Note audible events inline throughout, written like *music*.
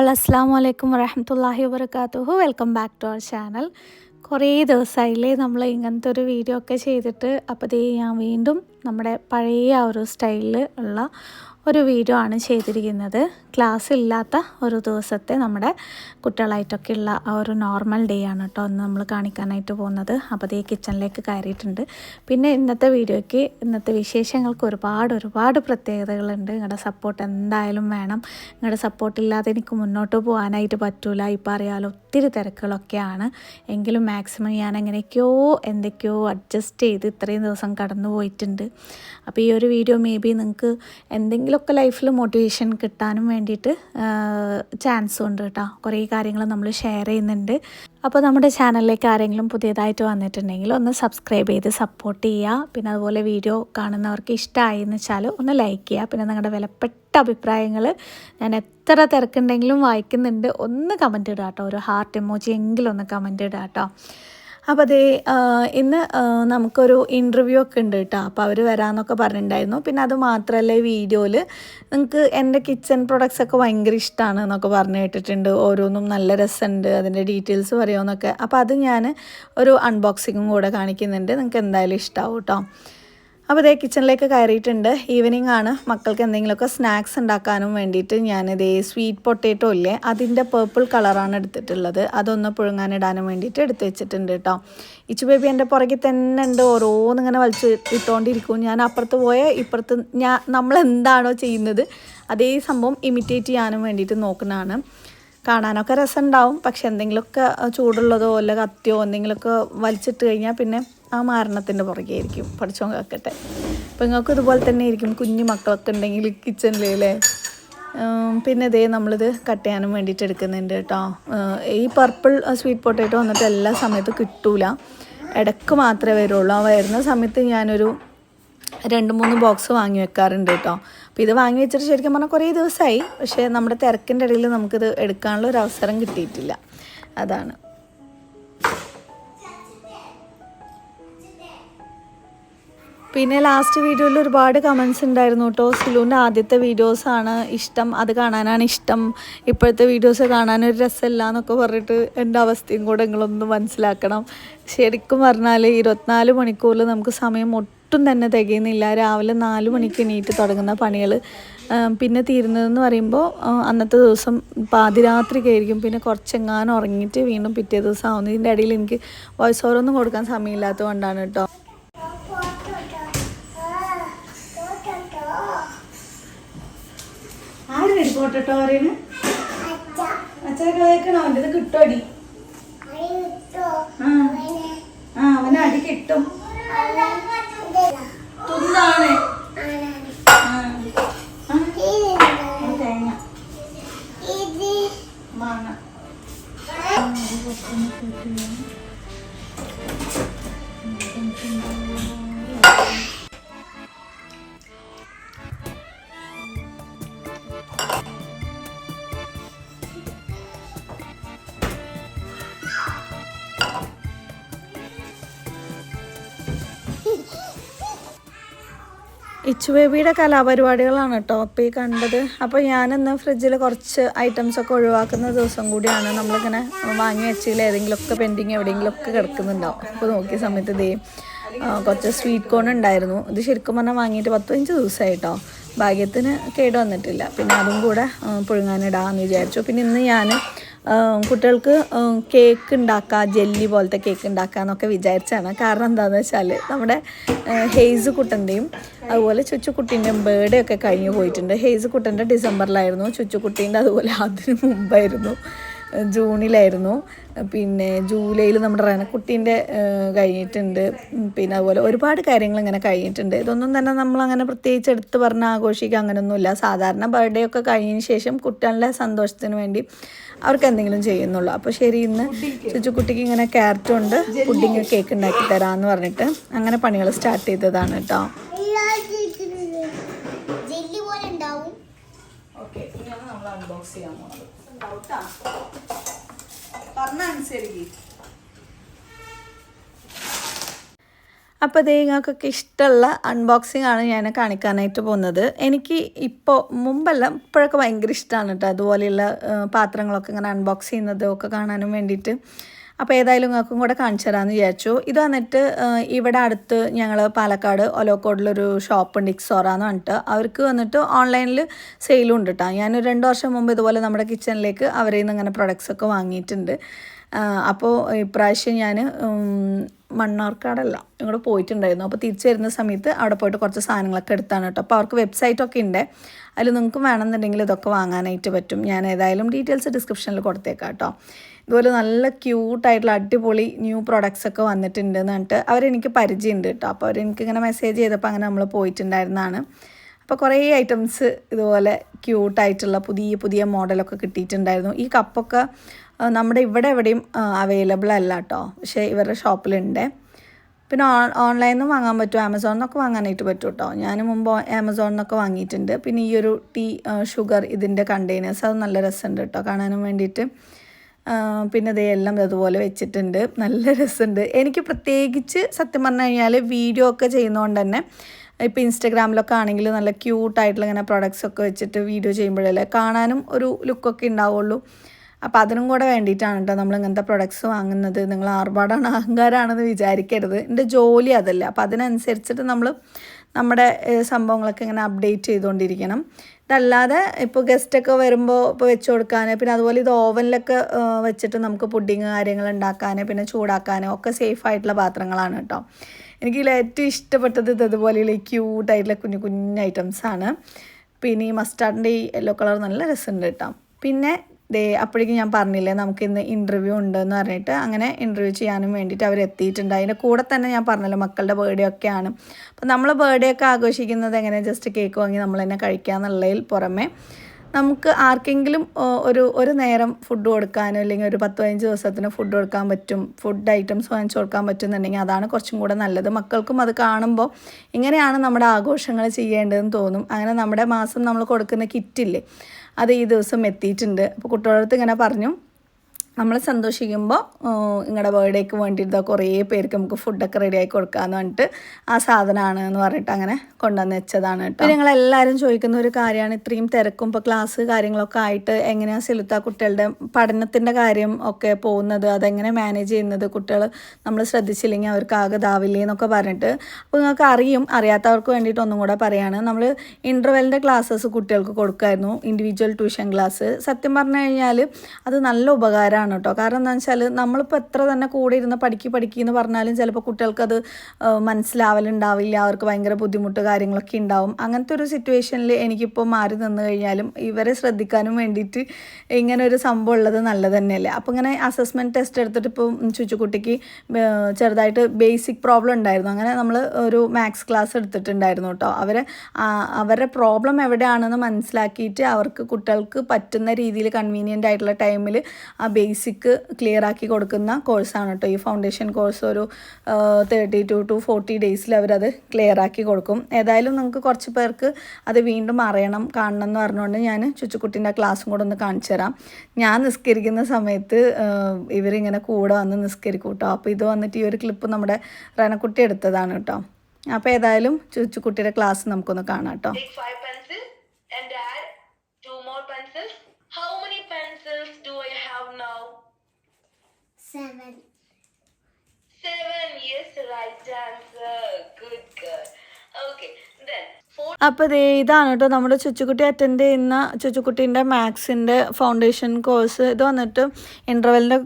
ആൾ അസ്സാം വലൈക്കും വരഹമത്തല്ലാഹി വബർക്കാത്തുഹു welcome back to our channel. കുറേ ദിവസമായില്ലേ നമ്മൾ ഇങ്ങനത്തെ ഒരു വീഡിയോ ഒക്കെ ചെയ്തിട്ട് അപ്പോൾ ഞാൻ വീണ്ടും നമ്മുടെ പഴയ ആ ഒരു സ്റ്റൈലിൽ ഉള്ള ഒരു വീഡിയോ ആണ് ചെയ്തിരിക്കുന്നത്. ക്ലാസ് ഇല്ലാത്ത ഒരു ദിവസത്തെ നമ്മുടെ കുട്ടികളായിട്ടൊക്കെ ഉള്ള ആ ഒരു നോർമൽ ഡേ ആണ് കേട്ടോ ഒന്ന് നമ്മൾ കാണിക്കാനായിട്ട് പോകുന്നത്. അപ്പോൾ ദേ കിച്ചണിലേക്ക് കയറിയിട്ടുണ്ട്. പിന്നെ ഇന്നത്തെ വീഡിയോയ്ക്ക് ഇന്നത്തെ വിശേഷങ്ങൾക്ക് ഒരുപാട് ഒരുപാട് പ്രത്യേകതകളുണ്ട്. നിങ്ങളുടെ സപ്പോർട്ട് എന്തായാലും വേണം. നിങ്ങളുടെ സപ്പോർട്ട് ഇല്ലാതെ എനിക്ക് മുന്നോട്ട് പോകാനായിട്ട് പറ്റൂല. ഇപ്പോൾ അറിയാലോ ഒത്തിരി തിരക്കുകളൊക്കെയാണ്. എങ്കിലും മാക്സിമം ഞാൻ എങ്ങനെയൊക്കെയോ എന്തൊക്കെയോ അഡ്ജസ്റ്റ് ചെയ്ത് ഇത്രയും ദിവസം കടന്നു പോയിട്ടുണ്ട് അപ്പോൾ ഈ ഒരു വീഡിയോ മേ ബി നിങ്ങൾക്ക് എന്തെങ്കിലുമൊക്കെ ലൈഫിൽ മോട്ടിവേഷൻ കിട്ടാനും വേണ്ടിയിട്ട് ചാൻസ് ഉണ്ട് കേട്ടോ കുറേ കാര്യങ്ങൾ നമ്മൾ ഷെയർ ചെയ്യുന്നുണ്ട്. അപ്പോൾ നമ്മുടെ ചാനലിലേക്ക് ആരെങ്കിലും പുതിയതായിട്ട് വന്നിട്ടുണ്ടെങ്കിൽ ഒന്ന് സബ്സ്ക്രൈബ് ചെയ്ത് സപ്പോർട്ട് ചെയ്യുക. പിന്നെ അതുപോലെ വീഡിയോ കാണുന്നവർക്ക് ഇഷ്ടമായി എന്ന് വെച്ചാൽ ഒന്ന് ലൈക്ക് ചെയ്യുക. പിന്നെ നിങ്ങളുടെ വിലപ്പെട്ട അഭിപ്രായങ്ങൾ ഞാൻ എത്ര തിരക്കുണ്ടെങ്കിലും വായിക്കുന്നുണ്ട്. ഒന്ന് കമന്റ് ഇടുക കേട്ടോ ഒരു ഹാർട്ട് എമോജി എങ്കിലും ഒന്ന് കമന്റ് ഇടുക കേട്ടോ അപ്പോൾ അതേ ഇന്ന് നമുക്കൊരു ഇന്റർവ്യൂ ഒക്കെ ഉണ്ട് കേട്ടോ. അപ്പോൾ അവർ വരാമെന്നൊക്കെ പറഞ്ഞിട്ടുണ്ടായിരുന്നു പിന്നെ അത് മാത്രമല്ല ഈ വീഡിയോയിൽ നിങ്ങൾക്ക് എന്റെ കിച്ചൺ പ്രൊഡക്ട്സ് ഒക്കെ ഭയങ്കര ഇഷ്ടമാണ് എന്നൊക്കെ പറഞ്ഞു കേട്ടിട്ടുണ്ട്. ഓരോന്നും നല്ല രസമുണ്ട് അതിന്റെ ഡീറ്റെയിൽസ് പറയുമെന്നൊക്കെ അപ്പോൾ അത് ഞാൻ ഒരു അൺബോക്സിങ്ങും കൂടെ കാണിക്കുന്നുണ്ട്. നിങ്ങൾക്ക് എന്തായാലും ഇഷ്ടമാവും കേട്ടോ. അപ്പോൾ ഇതേ കിച്ചണിലേക്ക് കയറിയിട്ടുണ്ട്. ഈവനിങ് ആണ്. മക്കൾക്ക് എന്തെങ്കിലുമൊക്കെ സ്നാക്സ് ഉണ്ടാക്കാനും വേണ്ടിയിട്ട് ഞാനിതേ സ്വീറ്റ് പൊട്ടേറ്റോ ഇല്ലേ അതിന്റെ പേർപ്പിൾ കളറാണ് എടുത്തിട്ടുള്ളത്. അതൊന്ന് പുഴുങ്ങാനിടാനും വേണ്ടിയിട്ട് എടുത്ത് വെച്ചിട്ടുണ്ട് കേട്ടോ ഇച്ചു ബേബി എന്റെ പുറകിൽ തന്നെ ഉണ്ട്. ഓരോന്നിങ്ങനെ വലിച്ച് ഇട്ടുകൊണ്ടിരിക്കും ഞാൻ അപ്പുറത്ത് പോയ ഇപ്പുറത്ത് ഞാൻ നമ്മൾ എന്താണോ ചെയ്യുന്നത് അതേ സംഭവം ഇമിറ്റേറ്റ് ചെയ്യാനും വേണ്ടിയിട്ട് നോക്കുന്നതാണ്. കാണാനൊക്കെ രസമുണ്ടാവും പക്ഷെ എന്തെങ്കിലുമൊക്കെ ചൂടുള്ളതോ അല്ല കത്തിയോ എന്തെങ്കിലുമൊക്കെ വലിച്ചിട്ട് കഴിഞ്ഞാൽ പിന്നെ ആ മാരണത്തിന്റെ പുറകെ ആയിരിക്കും പഠിച്ചോ കേൾക്കട്ടെ അപ്പോൾ നിങ്ങൾക്ക് ഇതുപോലെ തന്നെ ആയിരിക്കും കുഞ്ഞു മക്കളൊക്കെ ഉണ്ടെങ്കിൽ കിച്ചണിൽ അല്ലേ പിന്നെ ഇതേ നമ്മളിത് കട്ട് ചെയ്യാനും വേണ്ടിയിട്ട് എടുക്കുന്നുണ്ട് കേട്ടോ ഈ പർപ്പിൾ സ്വീറ്റ് പൊട്ടേറ്റോ വന്നിട്ട് എല്ലാ സമയത്തും കിട്ടൂല. ഇടയ്ക്ക് മാത്രമേ വരുള്ളൂ. ആ വരുന്ന സമയത്ത് ഞാനൊരു രണ്ട് മൂന്ന് ബോക്സ് വാങ്ങി വെക്കാറുണ്ട് കേട്ടോ അപ്പോൾ ഇത് വാങ്ങി വെച്ചിട്ട് ശരിക്കും പറഞ്ഞാൽ കുറേ ദിവസമായി പക്ഷേ നമ്മുടെ തിരക്കിന്റെ ഇടയിൽ നമുക്കിത് എടുക്കാനുള്ള ഒരു അവസരം കിട്ടിയിട്ടില്ല. അതാണ്. പിന്നെ ലാസ്റ്റ് വീഡിയോയിൽ ഒരുപാട് കമൻസ് ഉണ്ടായിരുന്നു കേട്ടോ സിലുവിന്റെ ആദ്യത്തെ വീഡിയോസാണ് ഇഷ്ടം. അത് കാണാനാണ് ഇഷ്ടം. ഇപ്പോഴത്തെ വീഡിയോസ് കാണാനൊരു രസമില്ല എന്നൊക്കെ പറഞ്ഞിട്ട് എന്റെ അവസ്ഥയും കൂടെ നിങ്ങളൊന്ന് മനസ്സിലാക്കണം. ശരിക്കും പറഞ്ഞാൽ ഇരുപത്തിനാല് മണിക്കൂറിൽ നമുക്ക് സമയം ഒട്ടും തന്നെ തികയുന്നില്ല. രാവിലെ നാല് മണിക്ക് എണീറ്റ് തുടങ്ങുന്ന പണികൾ പിന്നെ തീരുന്നതെന്ന് പറയുമ്പോൾ അന്നത്തെ ദിവസം പാതിരാത്രി പാതിരാത്രിക്കായിരിക്കും പിന്നെ കുറച്ചെങ്ങാനും ഉറങ്ങിയിട്ട് വീണ്ടും പിറ്റേ ദിവസം ആവുന്നു. ഇതിന്റെ ഇടയിൽ എനിക്ക് വോയിസ് ഓവറൊന്നും കൊടുക്കാൻ സമയമില്ലാത്തത് കൊണ്ടാണ് കേട്ടോ. ആര് കരിപ്പോട്ടോ പറയുന്നത് അച്ഛനൊക്കെ കേൾക്കണോ? അവന്റെ ഇത് കിട്ടുമടി ആ. ആ അവന് അടി കിട്ടും. തുന്നാണ് ഇച്ചു ബേബിയുടെ കലാപരിപാടികളാണ് കേട്ടോ. അപ്പോൾ ഈ കണ്ടത്. അപ്പോൾ ഞാനിന്ന് ഫ്രിഡ്ജിൽ കുറച്ച് ഐറ്റംസ് ഒക്കെ ഒഴിവാക്കുന്ന ദിവസം കൂടിയാണ് നമ്മളിങ്ങനെ വാങ്ങി വെച്ചതിൽ ഏതെങ്കിലുമൊക്കെ പെൻഡിങ് എവിടെയെങ്കിലുമൊക്കെ കിടക്കുന്നുണ്ടാവും. അപ്പോൾ നോക്കിയ സമയത്ത് ഇതേ കുറച്ച് സ്വീറ്റ് കോൺ ഉണ്ടായിരുന്നു. ഇത് ശരിക്കും പറഞ്ഞാൽ വാങ്ങിയിട്ട് പത്ത് പതിനഞ്ച് ദിവസമായി കേട്ടോ. ഭാഗ്യത്തിന് കേട് വന്നിട്ടില്ല. പിന്നെ അതും കൂടെ പുഴുങ്ങാനിടാമെന്ന് വിചാരിച്ചു. പിന്നെ ഇന്ന് ഞാൻ കുട്ടികൾക്ക് കേക്ക് ഉണ്ടാക്കുക ജെല്ലി പോലത്തെ കേക്ക് ഉണ്ടാക്കുക എന്നൊക്കെ വിചാരിച്ചാണ്. കാരണം എന്താണെന്ന് വെച്ചാൽ നമ്മുടെ ഹെയ്സ് കുട്ടന്റെയും അതുപോലെ ചുച്ചുക്കുട്ടീന്റെയും ബർത്ത്ഡേ ഒക്കെ കഴിഞ്ഞു പോയിട്ടുണ്ട്. ഹെയ്സ് കുട്ടന്റെ ഡിസംബറിലായിരുന്നു ചുച്ചുക്കുട്ടീന്റെ അതുപോലെ അതിന് മുമ്പായിരുന്നു. ജൂണിലായിരുന്നു. പിന്നെ ജൂലൈയിൽ നമ്മുടെ റനക്കുട്ടീന്റെ കഴിഞ്ഞിട്ടുണ്ട്. പിന്നെ അതുപോലെ ഒരുപാട് കാര്യങ്ങൾ ഇങ്ങനെ കഴിഞ്ഞിട്ടുണ്ട്. ഇതൊന്നും തന്നെ നമ്മൾ അങ്ങനെ പ്രത്യേകിച്ച് എടുത്ത് പറഞ്ഞ് ആഘോഷിക്കുക അങ്ങനെയൊന്നുമില്ല. സാധാരണ ബർത്ത്ഡേ ഒക്കെ കഴിഞ്ഞതിന് ശേഷം കുട്ടികളുടെ സന്തോഷത്തിന് വേണ്ടി അവർക്ക് എന്തെങ്കിലും ചെയ്യുന്നുള്ളൂ. അപ്പോൾ ശരി ഇന്ന് ചുച്ചുക്കുട്ടിക്ക് ഇങ്ങനെ ക്യാരറ്റ് ഉണ്ട് പുഡിങ് കേക്ക് ഉണ്ടാക്കി തരാമെന്ന് പറഞ്ഞിട്ട് അങ്ങനെ പണികൾ സ്റ്റാർട്ട് ചെയ്തതാണ് കേട്ടോ. ജെല്ലി പോലെ ഉണ്ടാവും. ഓക്കെ ഇനി നമ്മൾ അൺബോക്സ് ചെയ്യാൻ പോകുന്നത് അപ്പോൾ അതേ നിങ്ങൾക്കൊക്കെ ഇഷ്ടമുള്ള അൺബോക്സിംഗ് ആണ് ഞാൻ കാണിക്കാനായിട്ട് പോകുന്നത്. എനിക്ക് ഇപ്പോൾ മുമ്പല്ല ഇപ്പോഴൊക്കെ ഭയങ്കര ഇഷ്ടമാണ് കേട്ടോ അതുപോലെയുള്ള പാത്രങ്ങളൊക്കെ ഇങ്ങനെ അൺബോക്സ് ചെയ്യുന്നതും ഒക്കെ കാണാനും വേണ്ടിയിട്ട്. അപ്പോൾ ഏതായാലും നിങ്ങൾക്കും കൂടെ കാണിച്ചു തരാമെന്ന് വിചാരിച്ചു. ഇത് വന്നിട്ട് ഇവിടെ അടുത്ത് ഞങ്ങൾ പാലക്കാട് ഒലോക്കോടിലൊരു ഷോപ്പ് ഉണ്ട് ഇക്സോറ എന്ന് പറഞ്ഞിട്ട്. അവർക്ക് വന്നിട്ട് ഓൺലൈനിൽ സെയിലും ഉണ്ട് കേട്ടോ ഞാൻ രണ്ട് വർഷം മുമ്പ് ഇതുപോലെ നമ്മുടെ കിച്ചണിലേക്ക് അവരിൽ നിന്ന് ഇങ്ങനെ പ്രൊഡക്ട്സ് ഒക്കെ വാങ്ങിയിട്ടുണ്ട്. അപ്പോൾ ഇപ്രാവശ്യം ഞാൻ മണ്ണാർക്കാടല്ല ഇങ്ങോട്ട് പോയിട്ടുണ്ടായിരുന്നു. അപ്പോൾ തിരിച്ചു വരുന്ന സമയത്ത് അവിടെ പോയിട്ട് കുറച്ച് സാധനങ്ങളൊക്കെ എടുത്താണ് കേട്ടോ അപ്പോൾ അവർക്ക് വെബ്സൈറ്റൊക്കെ ഉണ്ട്. അതിൽ നിങ്ങൾക്ക് വേണമെന്നുണ്ടെങ്കിൽ ഇതൊക്കെ വാങ്ങാനായിട്ട് പറ്റും. ഞാൻ ഏതായാലും ഡീറ്റെയിൽസ് ഡിസ്ക്രിപ്ഷനിൽ കൊടുത്തേക്കാം കേട്ടോ ഇതുപോലെ നല്ല ക്യൂട്ടായിട്ടുള്ള അടിപൊളി ന്യൂ പ്രൊഡക്ട്സ് ഒക്കെ വന്നിട്ടുണ്ട് എന്ന് പറഞ്ഞിട്ട് അവരെനിക്ക് പരിചയമുണ്ട് കേട്ടോ. അപ്പോൾ അവരെനിക്ക് ഇങ്ങനെ മെസ്സേജ് ചെയ്തപ്പോൾ അങ്ങനെ നമ്മൾ പോയിട്ടുണ്ടായിരുന്നതാണ്. അപ്പോൾ കുറേ ഐറ്റംസ് ഇതുപോലെ ക്യൂട്ടായിട്ടുള്ള പുതിയ പുതിയ മോഡലൊക്കെ കിട്ടിയിട്ടുണ്ടായിരുന്നു. ഈ കപ്പൊക്കെ നമ്മുടെ ഇവിടെ എവിടെയും അവൈലബിൾ അല്ല കേട്ടോ. പക്ഷേ ഇവരുടെ ഷോപ്പിലുണ്ട്. പിന്നെ ഓൺ ഓൺലൈനിൽ നിന്നും വാങ്ങാൻ പറ്റും. ആമസോണിൽ നിന്നൊക്കെ വാങ്ങാനായിട്ട് പറ്റും കേട്ടോ. ഞാൻ മുമ്പ് ആമസോണിൽ നിന്നൊക്കെ വാങ്ങിയിട്ടുണ്ട്. പിന്നെ ഈ ഒരു ടീ ഷുഗർ ഇതിന്റെ കണ്ടെയ്നേഴ്സ് അത് നല്ല രസമുണ്ട് കേട്ടോ കാണാനും വേണ്ടിയിട്ട്. പിന്നെ ഇതെല്ലാം അതുപോലെ വെച്ചിട്ടുണ്ട്. നല്ല രസമുണ്ട്. എനിക്ക് പ്രത്യേകിച്ച് സത്യം പറഞ്ഞു കഴിഞ്ഞാൽ വീഡിയോ ഒക്കെ ചെയ്യുന്നതുകൊണ്ട് തന്നെ ഇപ്പോൾ ഇൻസ്റ്റഗ്രാമിലൊക്കെ ആണെങ്കിൽ നല്ല ക്യൂട്ടായിട്ടുള്ള ഇങ്ങനെ പ്രൊഡക്ട്സ് ഒക്കെ വെച്ചിട്ട് വീഡിയോ ചെയ്യുമ്പോഴല്ലേ കാണാനും ഒരു ലുക്കൊക്കെ ഉണ്ടാവുള്ളൂ. അപ്പോൾ അതിനും കൂടെ വേണ്ടിയിട്ടാണ് കേട്ടോ നമ്മൾ ഇങ്ങനത്തെ പ്രൊഡക്ട്സ് വാങ്ങുന്നത്. നിങ്ങൾ ആർഭാടാണ് അഹങ്കാരമാണെന്ന് വിചാരിക്കരുത്. എന്റെ ജോലി അതല്ല. അപ്പോൾ അതിനനുസരിച്ചിട്ട് നമ്മൾ നമ്മുടെ സംഭവങ്ങളൊക്കെ ഇങ്ങനെ അപ്ഡേറ്റ് ചെയ്തുകൊണ്ടിരിക്കണം. ഇതല്ലാതെ ഇപ്പോൾ ഗസ്റ്റൊക്കെ വരുമ്പോൾ ഇപ്പോൾ വെച്ച് കൊടുക്കാൻ പിന്നെ അതുപോലെ ഇത് ഓവനിലൊക്കെ വെച്ചിട്ട് നമുക്ക് പുഡിങ് കാര്യങ്ങൾ ഉണ്ടാക്കാൻ പിന്നെ ചൂടാക്കാൻ ഒക്കെ സേഫ് ആയിട്ടുള്ള പാത്രങ്ങളാണ് കേട്ടോ. എനിക്ക് ഏറ്റവും ഇഷ്ടപ്പെട്ടത് ഇത് ഇതുപോലെയുള്ള ഈ ക്യൂട്ടായിട്ടുള്ള കുഞ്ഞു കുഞ്ഞു ഐറ്റംസാണ് പിന്നെ ഈ മസ്റ്റാർഡിന്റെ ഈ യെല്ലോ കളർ നല്ല രസമുണ്ട് കേട്ടോ. പിന്നെ ദേ അപ്പോഴേക്കും ഞാൻ പറഞ്ഞില്ലേ നമുക്ക് ഇന്ന് ഇന്റർവ്യൂ ഉണ്ടെന്ന് പറഞ്ഞിട്ട് അങ്ങനെ ഇന്റർവ്യൂ ചെയ്യാനും വേണ്ടിയിട്ട് അവർ എത്തിയിട്ടുണ്ട്. അതിന്റെ കൂടെ തന്നെ ഞാൻ പറഞ്ഞല്ലോ മക്കളുടെ ബർത്ത്ഡേ ഒക്കെയാണ്. അപ്പോൾ നമ്മൾ ബർത്ത്ഡേ ഒക്കെ ആഘോഷിക്കുന്നത് എങ്ങനെ? ജസ്റ്റ് കേക്ക് വാങ്ങി നമ്മൾ തന്നെ കഴിക്കുക എന്നുള്ളതിൽ പുറമെ നമുക്ക് ആർക്കെങ്കിലും ഒരു ഒരു നേരം ഫുഡ് കൊടുക്കാനോ അല്ലെങ്കിൽ ഒരു പത്ത് പതിനഞ്ച് ദിവസത്തിന് ഫുഡ് കൊടുക്കാൻ പറ്റും ഫുഡ് ഐറ്റംസ് വാങ്ങിച്ചു കൊടുക്കാൻ പറ്റുന്നുണ്ടെങ്കിൽ അതാണ് കുറച്ചും കൂടെ നല്ലത്. മക്കൾക്കും അത് കാണുമ്പോൾ ഇങ്ങനെയാണ് നമ്മുടെ ആഘോഷങ്ങൾ ചെയ്യേണ്ടതെന്ന് തോന്നും. അങ്ങനെ നമ്മുടെ മാസം നമ്മൾ കൊടുക്കുന്ന കിറ്റില്ലേ അത് ഈ ദിവസം എത്തിയിട്ടുണ്ട്. അപ്പോൾ കുട്ടികളടുത്ത് ഇങ്ങനെ പറഞ്ഞു. നമ്മൾ സന്തോഷിക്കുമ്പോൾ നിങ്ങളുടെ ബർത്ത്ഡേക്ക് വേണ്ടിയിട്ട് കുറേ പേർക്ക് നമുക്ക് ഫുഡൊക്കെ റെഡിയാക്കി കൊടുക്കാമെന്ന് പറഞ്ഞിട്ട് ആ സാധനമാണ് എന്ന് പറഞ്ഞിട്ട് അങ്ങനെ കൊണ്ടുവന്ന് വെച്ചതാണ് കേട്ടോ. ഞങ്ങളെല്ലാവരും ചോദിക്കുന്ന ഒരു കാര്യമാണ് ഇത്രയും തിരക്കും ഇപ്പോൾ ക്ലാസ് കാര്യങ്ങളൊക്കെ ആയിട്ട് എങ്ങനെയാണ് സെലുത്ത കുട്ടികളുടെ പഠനത്തിന്റെ കാര്യം ഒക്കെ പോകുന്നത് അതെങ്ങനെ മാനേജ് ചെയ്യുന്നത് കുട്ടികൾ നമ്മൾ ശ്രദ്ധിച്ചില്ലെങ്കിൽ അവർക്ക് ആകെ ഇതാവില്ലേ എന്നൊക്കെ പറഞ്ഞിട്ട് അപ്പോൾ നിങ്ങൾക്ക് അറിയും അറിയാത്തവർക്ക് വേണ്ടിയിട്ട് ഒന്നും കൂടെ പറയാണ്. നമ്മൾ ഇന്റർവെല്ലിന്റെ ക്ലാസ്സസ് കുട്ടികൾക്ക് കൊടുക്കുമായിരുന്നു ഇൻഡിവിജ്വൽ ട്യൂഷൻ ക്ലാസ് സത്യം പറഞ്ഞു കഴിഞ്ഞാൽ അത് നല്ല ഉപകാരമാണ് കേട്ടോ. കാരണം എന്താണെന്ന് വെച്ചാൽ നമ്മളിപ്പോൾ എത്ര തന്നെ കൂടെ ഇരുന്ന് പഠിക്കി പഠിക്കി എന്ന് പറഞ്ഞാലും ചിലപ്പോൾ കുട്ടികൾക്കത് മനസ്സിലാവലുണ്ടാവില്ല. അവർക്ക് ഭയങ്കര ബുദ്ധിമുട്ട് കാര്യങ്ങളൊക്കെ ഉണ്ടാവും. അങ്ങനത്തെ ഒരു സിറ്റുവേഷനിൽ എനിക്കിപ്പോൾ മാറി നിന്ന് കഴിഞ്ഞാലും ഇവരെ ശ്രദ്ധിക്കാനും വേണ്ടിയിട്ട് ഇങ്ങനെ ഒരു സംഭവം ഉള്ളത് നല്ലത് തന്നെയല്ലേ. അപ്പോൾ ഇങ്ങനെ അസസ്മെന്റ് ടെസ്റ്റ് എടുത്തിട്ട് ഇപ്പോൾ ചുച്ചുക്കുട്ടിക്ക് ചെറുതായിട്ട് ബേസിക് പ്രോബ്ലം ഉണ്ടായിരുന്നു. അങ്ങനെ നമ്മൾ ഒരു മാത്സ് ക്ലാസ് എടുത്തിട്ടുണ്ടായിരുന്നു കേട്ടോ. അവരെ അവരുടെ പ്രോബ്ലം എവിടെയാണെന്ന് മനസ്സിലാക്കിയിട്ട് അവർക്ക് കുട്ടികൾക്ക് പറ്റുന്ന രീതിയിൽ കൺവീനിയന്റ് ആയിട്ടുള്ള ടൈമിൽ ആ ക്ലിയർ ആക്കി കൊടുക്കുന്ന കോഴ്സാണ് കേട്ടോ ഈ ഫൗണ്ടേഷൻ കോഴ്സ് ഒരു തേർട്ടി ടു ടു ഫോർട്ടി ഡേയ്സിൽ അവരത് ക്ലിയർ ആക്കി കൊടുക്കും. ഏതായാലും നിങ്ങൾക്ക് കുറച്ച് പേർക്ക് അത് വീണ്ടും അറിയണം കാണണം എന്ന് പറഞ്ഞുകൊണ്ട് ഞാൻ ചുച്ചുക്കുട്ടീന്റെ ക്ലാസ്സും കൂടെ ഒന്ന് കാണിച്ചു തരാം. ഞാൻ നിസ്കരിക്കുന്ന സമയത്ത് ഇവരിങ്ങനെ കൂടെ വന്ന് നിസ്കരിക്കും കേട്ടോ അപ്പോൾ ഇത് വന്നിട്ട് ഈ ഒരു ക്ലിപ്പ് നമ്മുടെ റനക്കുട്ടി എടുത്തതാണ് കേട്ടോ അപ്പോൾ ഏതായാലും ചുച്ചുക്കുട്ടിയുടെ ക്ലാസ് നമുക്കൊന്ന് കാണാം കേട്ടോ Seven. Seven, yes, right answer. Uh, അപ്പോൾ ദേ ഇതാണ് കേട്ടോ നമ്മുടെ ചുച്ചുക്കുട്ടി അറ്റൻഡ് ചെയ്യുന്ന ചുച്ചുക്കുട്ടീന്റെ മാത്സിന്റെ ഫൗണ്ടേഷൻ കോഴ്സ് ഇത് വന്നിട്ട് ഇന്റർവെല്ലിന്റെ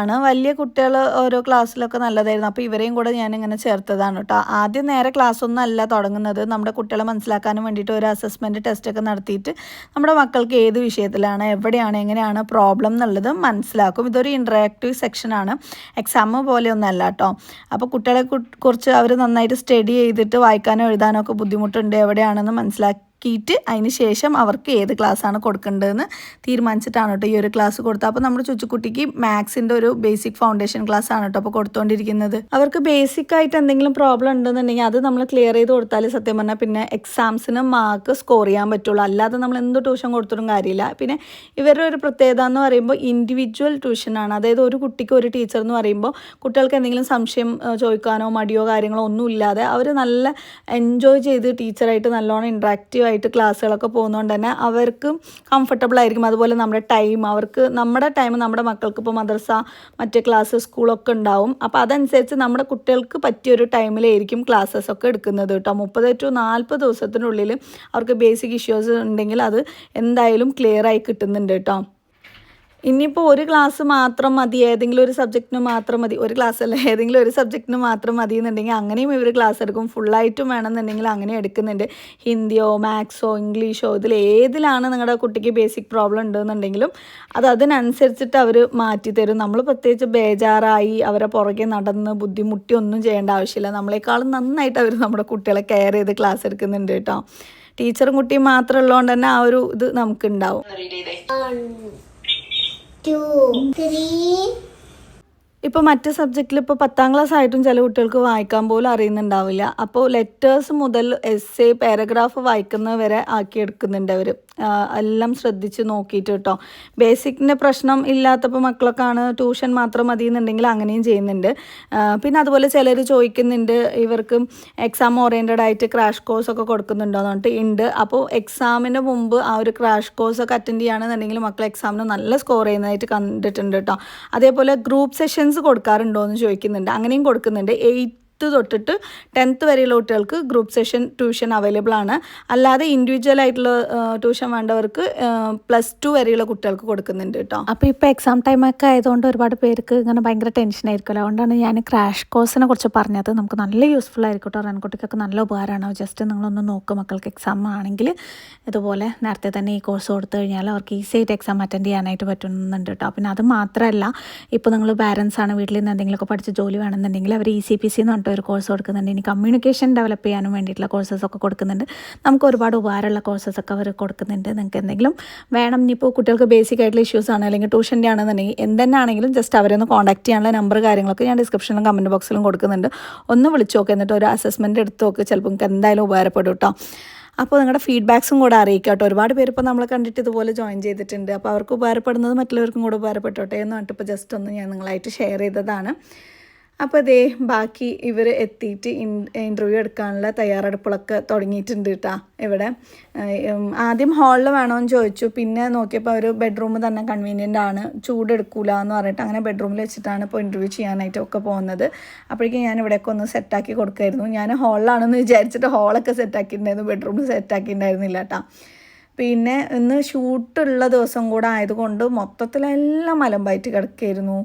ആണ്. വലിയ കുട്ടികൾ ഓരോ ക്ലാസ്സിലൊക്കെ നല്ലതായിരുന്നു. അപ്പോൾ ഇവരെയും കൂടെ ഇങ്ങനെ ചേർത്തതാണ് കേട്ടോ ആദ്യം നേരെ ക്ലാസ് ഒന്നും അല്ല തുടങ്ങുന്നത്. നമ്മുടെ കുട്ടികളെ മനസ്സിലാക്കാനും വേണ്ടിയിട്ട് ഒരു അസസ്മെന്റ് ടെസ്റ്റൊക്കെ നടത്തിയിട്ട് നമ്മുടെ മക്കൾക്ക് ഏത് വിഷയത്തിലാണ് എവിടെയാണ് എങ്ങനെയാണ് പ്രോബ്ലം എന്നുള്ളത് മനസ്സിലാക്കും. ഇതൊരു ഇൻട്രാക്റ്റീവ് സെക്ഷനാണ് എക്സാം പോലെയൊന്നല്ല കേട്ടോ അപ്പോൾ കുട്ടികളെ കുറിച്ച് അവർ നന്നായിട്ട് സ്റ്റഡി ചെയ്തിട്ട് വായിക്കാനോ എഴുതാനോ ഒക്കെ ബുദ്ധിമുട്ടുണ്ട്. എവിടെയാണെന്ന് മനസ്സിലാക്കി നോക്കിയിട്ട് അതിന് ശേഷം അവർക്ക് ഏത് ക്ലാസ്സാണ് കൊടുക്കേണ്ടതെന്ന് തീരുമാനിച്ചിട്ടാണ് കേട്ടോ ഈ ഒരു ക്ലാസ് കൊടുത്തത്. അപ്പോൾ നമ്മുടെ ചുച്ചുക്കുട്ടിക്ക് മാത്സിന്റെ ഒരു ബേസിക് ഫൗണ്ടേഷൻ ക്ലാസ് ആണ് കേട്ടോ അപ്പോൾ കൊടുത്തുകൊണ്ടിരിക്കുന്നത് അവർക്ക് ബേസിക് ആയിട്ട് എന്തെങ്കിലും പ്രോബ്ലം ഉണ്ടെന്നുണ്ടെങ്കിൽ അത് നമ്മൾ ക്ലിയർ ചെയ്ത് കൊടുത്താൽ സത്യം പറഞ്ഞാൽ പിന്നെ എക്സാംസിന് മാർക്ക് സ്കോർ ചെയ്യാൻ പറ്റുള്ളൂ. അല്ലാതെ നമ്മൾ എന്ത് ട്യൂഷൻ കൊടുത്തിട്ടും കാര്യമില്ല. പിന്നെ ഇവരുടെ ഒരു പ്രത്യേകത എന്ന് പറയുമ്പോൾ ഇൻഡിവിജ്വൽ ട്യൂഷനാണ് അതായത് ഒരു കുട്ടിക്ക് ഒരു ടീച്ചർ എന്ന് പറയുമ്പോൾ കുട്ടികൾക്ക് എന്തെങ്കിലും സംശയം ചോദിക്കാനോ മടിയോ കാര്യങ്ങളോ ഒന്നുമില്ലാതെ അവർ നല്ല എൻജോയ് ചെയ്ത് ടീച്ചറായിട്ട് നല്ലോണം ഇൻട്രാക്റ്റീവ് ആയിട്ട് ക്ലാസ്സുകളൊക്കെ പോകുന്നതുകൊണ്ട് തന്നെ അവർക്ക് കംഫർട്ടബിൾ ആയിരിക്കും. അതുപോലെ നമ്മുടെ ടൈം അവർക്ക് നമ്മുടെ ടൈം നമ്മുടെ മക്കൾക്ക് ഇപ്പോൾ മദ്രസ മറ്റേ ക്ലാസ് സ്കൂളൊക്കെ ഉണ്ടാവും. അപ്പോൾ അതനുസരിച്ച് നമ്മുടെ കുട്ടികൾക്ക് പറ്റിയൊരു ടൈമിലായിരിക്കും ക്ലാസ്സസ് ഒക്കെ എടുക്കുന്നത് കേട്ടോ. മുപ്പത് ടു നാൽപ്പത് ദിവസത്തിനുള്ളിൽ അവർക്ക് ബേസിക് ഇഷ്യൂസ് ഉണ്ടെങ്കിൽ അത് എന്തായാലും ക്ലിയർ ആയി കിട്ടുന്നുണ്ട് കേട്ടോ. ഇനിയിപ്പോൾ ഒരു ക്ലാസ് മാത്രം മതി ഏതെങ്കിലും ഒരു സബ്ജക്റ്റിന് മാത്രം മതി. ഒരു ക്ലാസ് അല്ല ഏതെങ്കിലും ഒരു സബ്ജക്റ്റിന് മാത്രം മതി എന്നുണ്ടെങ്കിൽ അങ്ങനെയും ഇവർ ക്ലാസ് എടുക്കും. ഫുള്ളായിട്ടും വേണമെന്നുണ്ടെങ്കിൽ അങ്ങനെ എടുക്കുന്നുണ്ട്. ഹിന്ദിയോ മാത്സോ ഇംഗ്ലീഷോ ഇതിൽ ഏതിലാണ് നിങ്ങളുടെ കുട്ടിക്ക് ബേസിക് പ്രോബ്ലം ഉണ്ടെന്നുണ്ടെങ്കിലും അത് അതിനനുസരിച്ചിട്ട് അവർ മാറ്റി തരും. നമ്മൾ പ്രത്യേകിച്ച് ബേജാറായി അവരെ പുറകെ നടന്ന് ബുദ്ധിമുട്ടി ഒന്നും ചെയ്യേണ്ട ആവശ്യമില്ല. നമ്മളെക്കാളും നന്നായിട്ട് അവർ നമ്മുടെ കുട്ടികളെ കെയർ ചെയ്ത് ക്ലാസ് എടുക്കുന്നുണ്ട് കേട്ടോ. ടീച്ചറും കുട്ടിയും മാത്രം ഉള്ളതുകൊണ്ട് തന്നെ ആ ഒരു ഇത് നമുക്കുണ്ടാവും. Two, three, ഇപ്പോൾ മറ്റ് സബ്ജക്റ്റിൽ ഇപ്പോൾ പത്താം ക്ലാസ് ആയിട്ടും ചില കുട്ടികൾക്ക് വായിക്കാൻ പോലും അറിയുന്നുണ്ടാവില്ല. അപ്പോൾ ലെറ്റേഴ്സ് മുതൽ എസ് എ പാരഗ്രാഫ് വായിക്കുന്നത് വരെ ആക്കിയെടുക്കുന്നുണ്ട് അവർ എല്ലാം ശ്രദ്ധിച്ച് നോക്കിയിട്ട് കേട്ടോ ബേസിക്കിന്റെ പ്രശ്നം ഇല്ലാത്തപ്പോൾ മക്കളൊക്കെയാണ് ട്യൂഷൻ മാത്രം മതി എന്നുണ്ടെങ്കിൽ അങ്ങനെയും ചെയ്യുന്നുണ്ട്. പിന്നെ അതുപോലെ ചിലർ ചോദിക്കുന്നുണ്ട് ഇവർക്ക് എക്സാം ഓറിയന്റഡ് ആയിട്ട് ക്രാഷ് കോഴ്സ് ഒക്കെ കൊടുക്കുന്നുണ്ടോ എന്ന് പറഞ്ഞിട്ട് ഉണ്ട് അപ്പോൾ എക്സാമിന് മുമ്പ് ആ ഒരു ക്രാഷ് കോഴ്സ് ഒക്കെ അറ്റൻഡ് ചെയ്യുകയാണെന്നുണ്ടെങ്കിൽ മക്കൾ എക്സാമിന് നല്ല സ്കോർ ചെയ്യുന്നതായിട്ട് കണ്ടിട്ടുണ്ട് കേട്ടോ അതേപോലെ ഗ്രൂപ്പ് സെഷൻസ് കൊടുക്കാറുണ്ടോ എന്ന് ചോദിക്കുന്നുണ്ട്. അങ്ങനെയും കൊടുക്കുന്നുണ്ട്. എയ്ത്ത് തൊട്ടിട്ട് ടെൻത്ത് വരെയുള്ള കുട്ടികൾക്ക് ഗ്രൂപ്പ് സെഷൻ ട്യൂഷൻ അവൈലബിൾ ആണ്. അല്ലാതെ ഇൻഡിവിജ്വൽ ആയിട്ടുള്ള ട്യൂഷൻ വേണ്ടവർക്ക് പ്ലസ് ടു വരെയുള്ള കുട്ടികൾക്ക് കൊടുക്കുന്നുണ്ട് കേട്ടോ അപ്പോൾ ഇപ്പോൾ എക്സാം ടൈം ഒക്കെ ആയതുകൊണ്ട് ഒരുപാട് പേർക്ക് ഇങ്ങനെ ഭയങ്കര ടെൻഷൻ ആയിരിക്കുമല്ലോ. അതുകൊണ്ടാണ് ഞാൻ ക്രാഷ് കോഴ്സിനെ കുറിച്ച് പറഞ്ഞത്. നമുക്ക് നല്ല യൂസ്ഫുൾ ആയിരിക്കും കേട്ടോ റൺകുട്ടിക്കൊക്കെ നല്ല ഉപകാരമാണ്? ജസ്റ്റ് നിങ്ങളൊന്ന് നോക്കുക മക്കൾക്ക് എക്സാം ആണെങ്കിൽ. ഇതുപോലെ നേരത്തെ തന്നെ ഈ കോഴ്സ് കൊടുത്തു കഴിഞ്ഞാൽ അവർക്ക് ഈസി ആയിട്ട് എക്സാം അറ്റൻഡ് ചെയ്യാനായിട്ട് പറ്റുന്നുണ്ട് കേട്ടോ പിന്നെ അത് മാത്രമല്ല ഇപ്പോൾ നിങ്ങൾ പാരൻസ് ആണ് വീട്ടിൽ നിന്ന് എന്തെങ്കിലുമൊക്കെ പഠിച്ച് ജോലി വേണമെന്നുണ്ടെങ്കിൽ അവർ ഇ സി പി സി എന്ന് പറഞ്ഞിട്ട് ഒരു കോഴ്സ് കൊടുക്കുന്നുണ്ട്. ഇനി കമ്മ്യൂണിക്കേഷൻ ഡെവലപ്പ് ചെയ്യാനും വേണ്ടിയിട്ടുള്ള കോഴ്സസ് ഒക്കെ കൊടുക്കുന്നുണ്ട്. നമുക്ക് ഒരുപാട് ഉപകാരമുള്ള കോഴ്സസ് ഒക്കെ അവർ കൊടുക്കുന്നുണ്ട്. നിങ്ങൾക്ക് എന്തെങ്കിലും വേണം. ഇനിയിപ്പോൾ കുട്ടികൾക്ക് ബേസിക് ആയിട്ടുള്ള ഇഷ്യൂസ് ആണ് അല്ലെങ്കിൽ ട്യൂഷന്റെ ആണെന്നുണ്ടെങ്കിൽ എന്തെന്നെ ആണെങ്കിലും ജസ്റ്റ് അവരെ ഒന്ന് കോൺടാക്ട് ചെയ്യാനുള്ള നമ്പർ കാര്യങ്ങളൊക്കെ ഞാൻ ഡിസ്ക്രിപ്ഷനിലും കമന്റ് ബോക്സിലും കൊടുക്കുന്നുണ്ട്. ഒന്ന് വിളിച്ച് നോക്കുക എന്നിട്ട് ഒരു അസസ്മെന്റ് എടുത്ത് നോക്ക്. ചിലപ്പോൾ നിങ്ങൾക്ക് എന്തായാലും ഉപകാരപ്പെടും കേട്ടോ അപ്പോൾ നിങ്ങളുടെ ഫീഡ്ബാക്സും കൂടെ അറിയിക്കുക കേട്ടോ ഒരുപാട് പേര് ഇപ്പോൾ നമ്മളെ കണ്ടിട്ട് ഇതുപോലെ ജോയിൻ ചെയ്തിട്ടുണ്ട്. അപ്പോൾ അവർക്ക് ഉപകാരപ്പെടുന്നത് മറ്റുള്ളവർക്കും കൂടെ ഉപകാരപ്പെട്ടോട്ടെ എന്ന് പറഞ്ഞിട്ട് ഇപ്പോൾ ജസ്റ്റ് ഒന്ന് ഞാൻ നിങ്ങളായിട്ട് ഷെയർ ചെയ്തതാണ്. അപ്പോൾ അതേ ബാക്കി ഇവർ എത്തിയിട്ട് ഇൻ ഇന്റർവ്യൂ എടുക്കാനുള്ള തയ്യാറെടുപ്പുകളൊക്കെ തുടങ്ങിയിട്ടുണ്ട് കേട്ടോ ഇവിടെ. ആദ്യം ഹാളിൽ വേണമെന്ന് ചോദിച്ചു. പിന്നെ നോക്കിയപ്പോൾ ഒരു ബെഡ്റൂം തന്നെ കൺവീനിയന്റ് ആണ്. ചൂടെടുക്കൂല എന്ന് പറഞ്ഞിട്ട് അങ്ങനെ ബെഡ്റൂമിൽ വെച്ചിട്ടാണ് ഇപ്പോൾ ഇന്റർവ്യൂ ചെയ്യാനായിട്ട് ഒക്കെ പോകുന്നത്. അപ്പോഴേക്കും ഞാൻ ഇവിടെയൊക്കെ ഒന്ന് സെറ്റാക്കി കൊടുക്കായിരുന്നു. ഞാൻ ഹാളിലാണെന്ന് വിചാരിച്ചിട്ട് ഹാളൊക്കെ സെറ്റാക്കിയിട്ടുണ്ടായിരുന്നു ബെഡ്റൂം സെറ്റാക്കിയിട്ടുണ്ടായിരുന്നില്ല കേട്ടോ പിന്നെ ഇന്ന് ഷൂട്ടുള്ള ദിവസം കൂടെ ആയതുകൊണ്ട് മൊത്തത്തിലെല്ലാം മലമ്പായിട്ട് കിടക്കായിരുന്നു.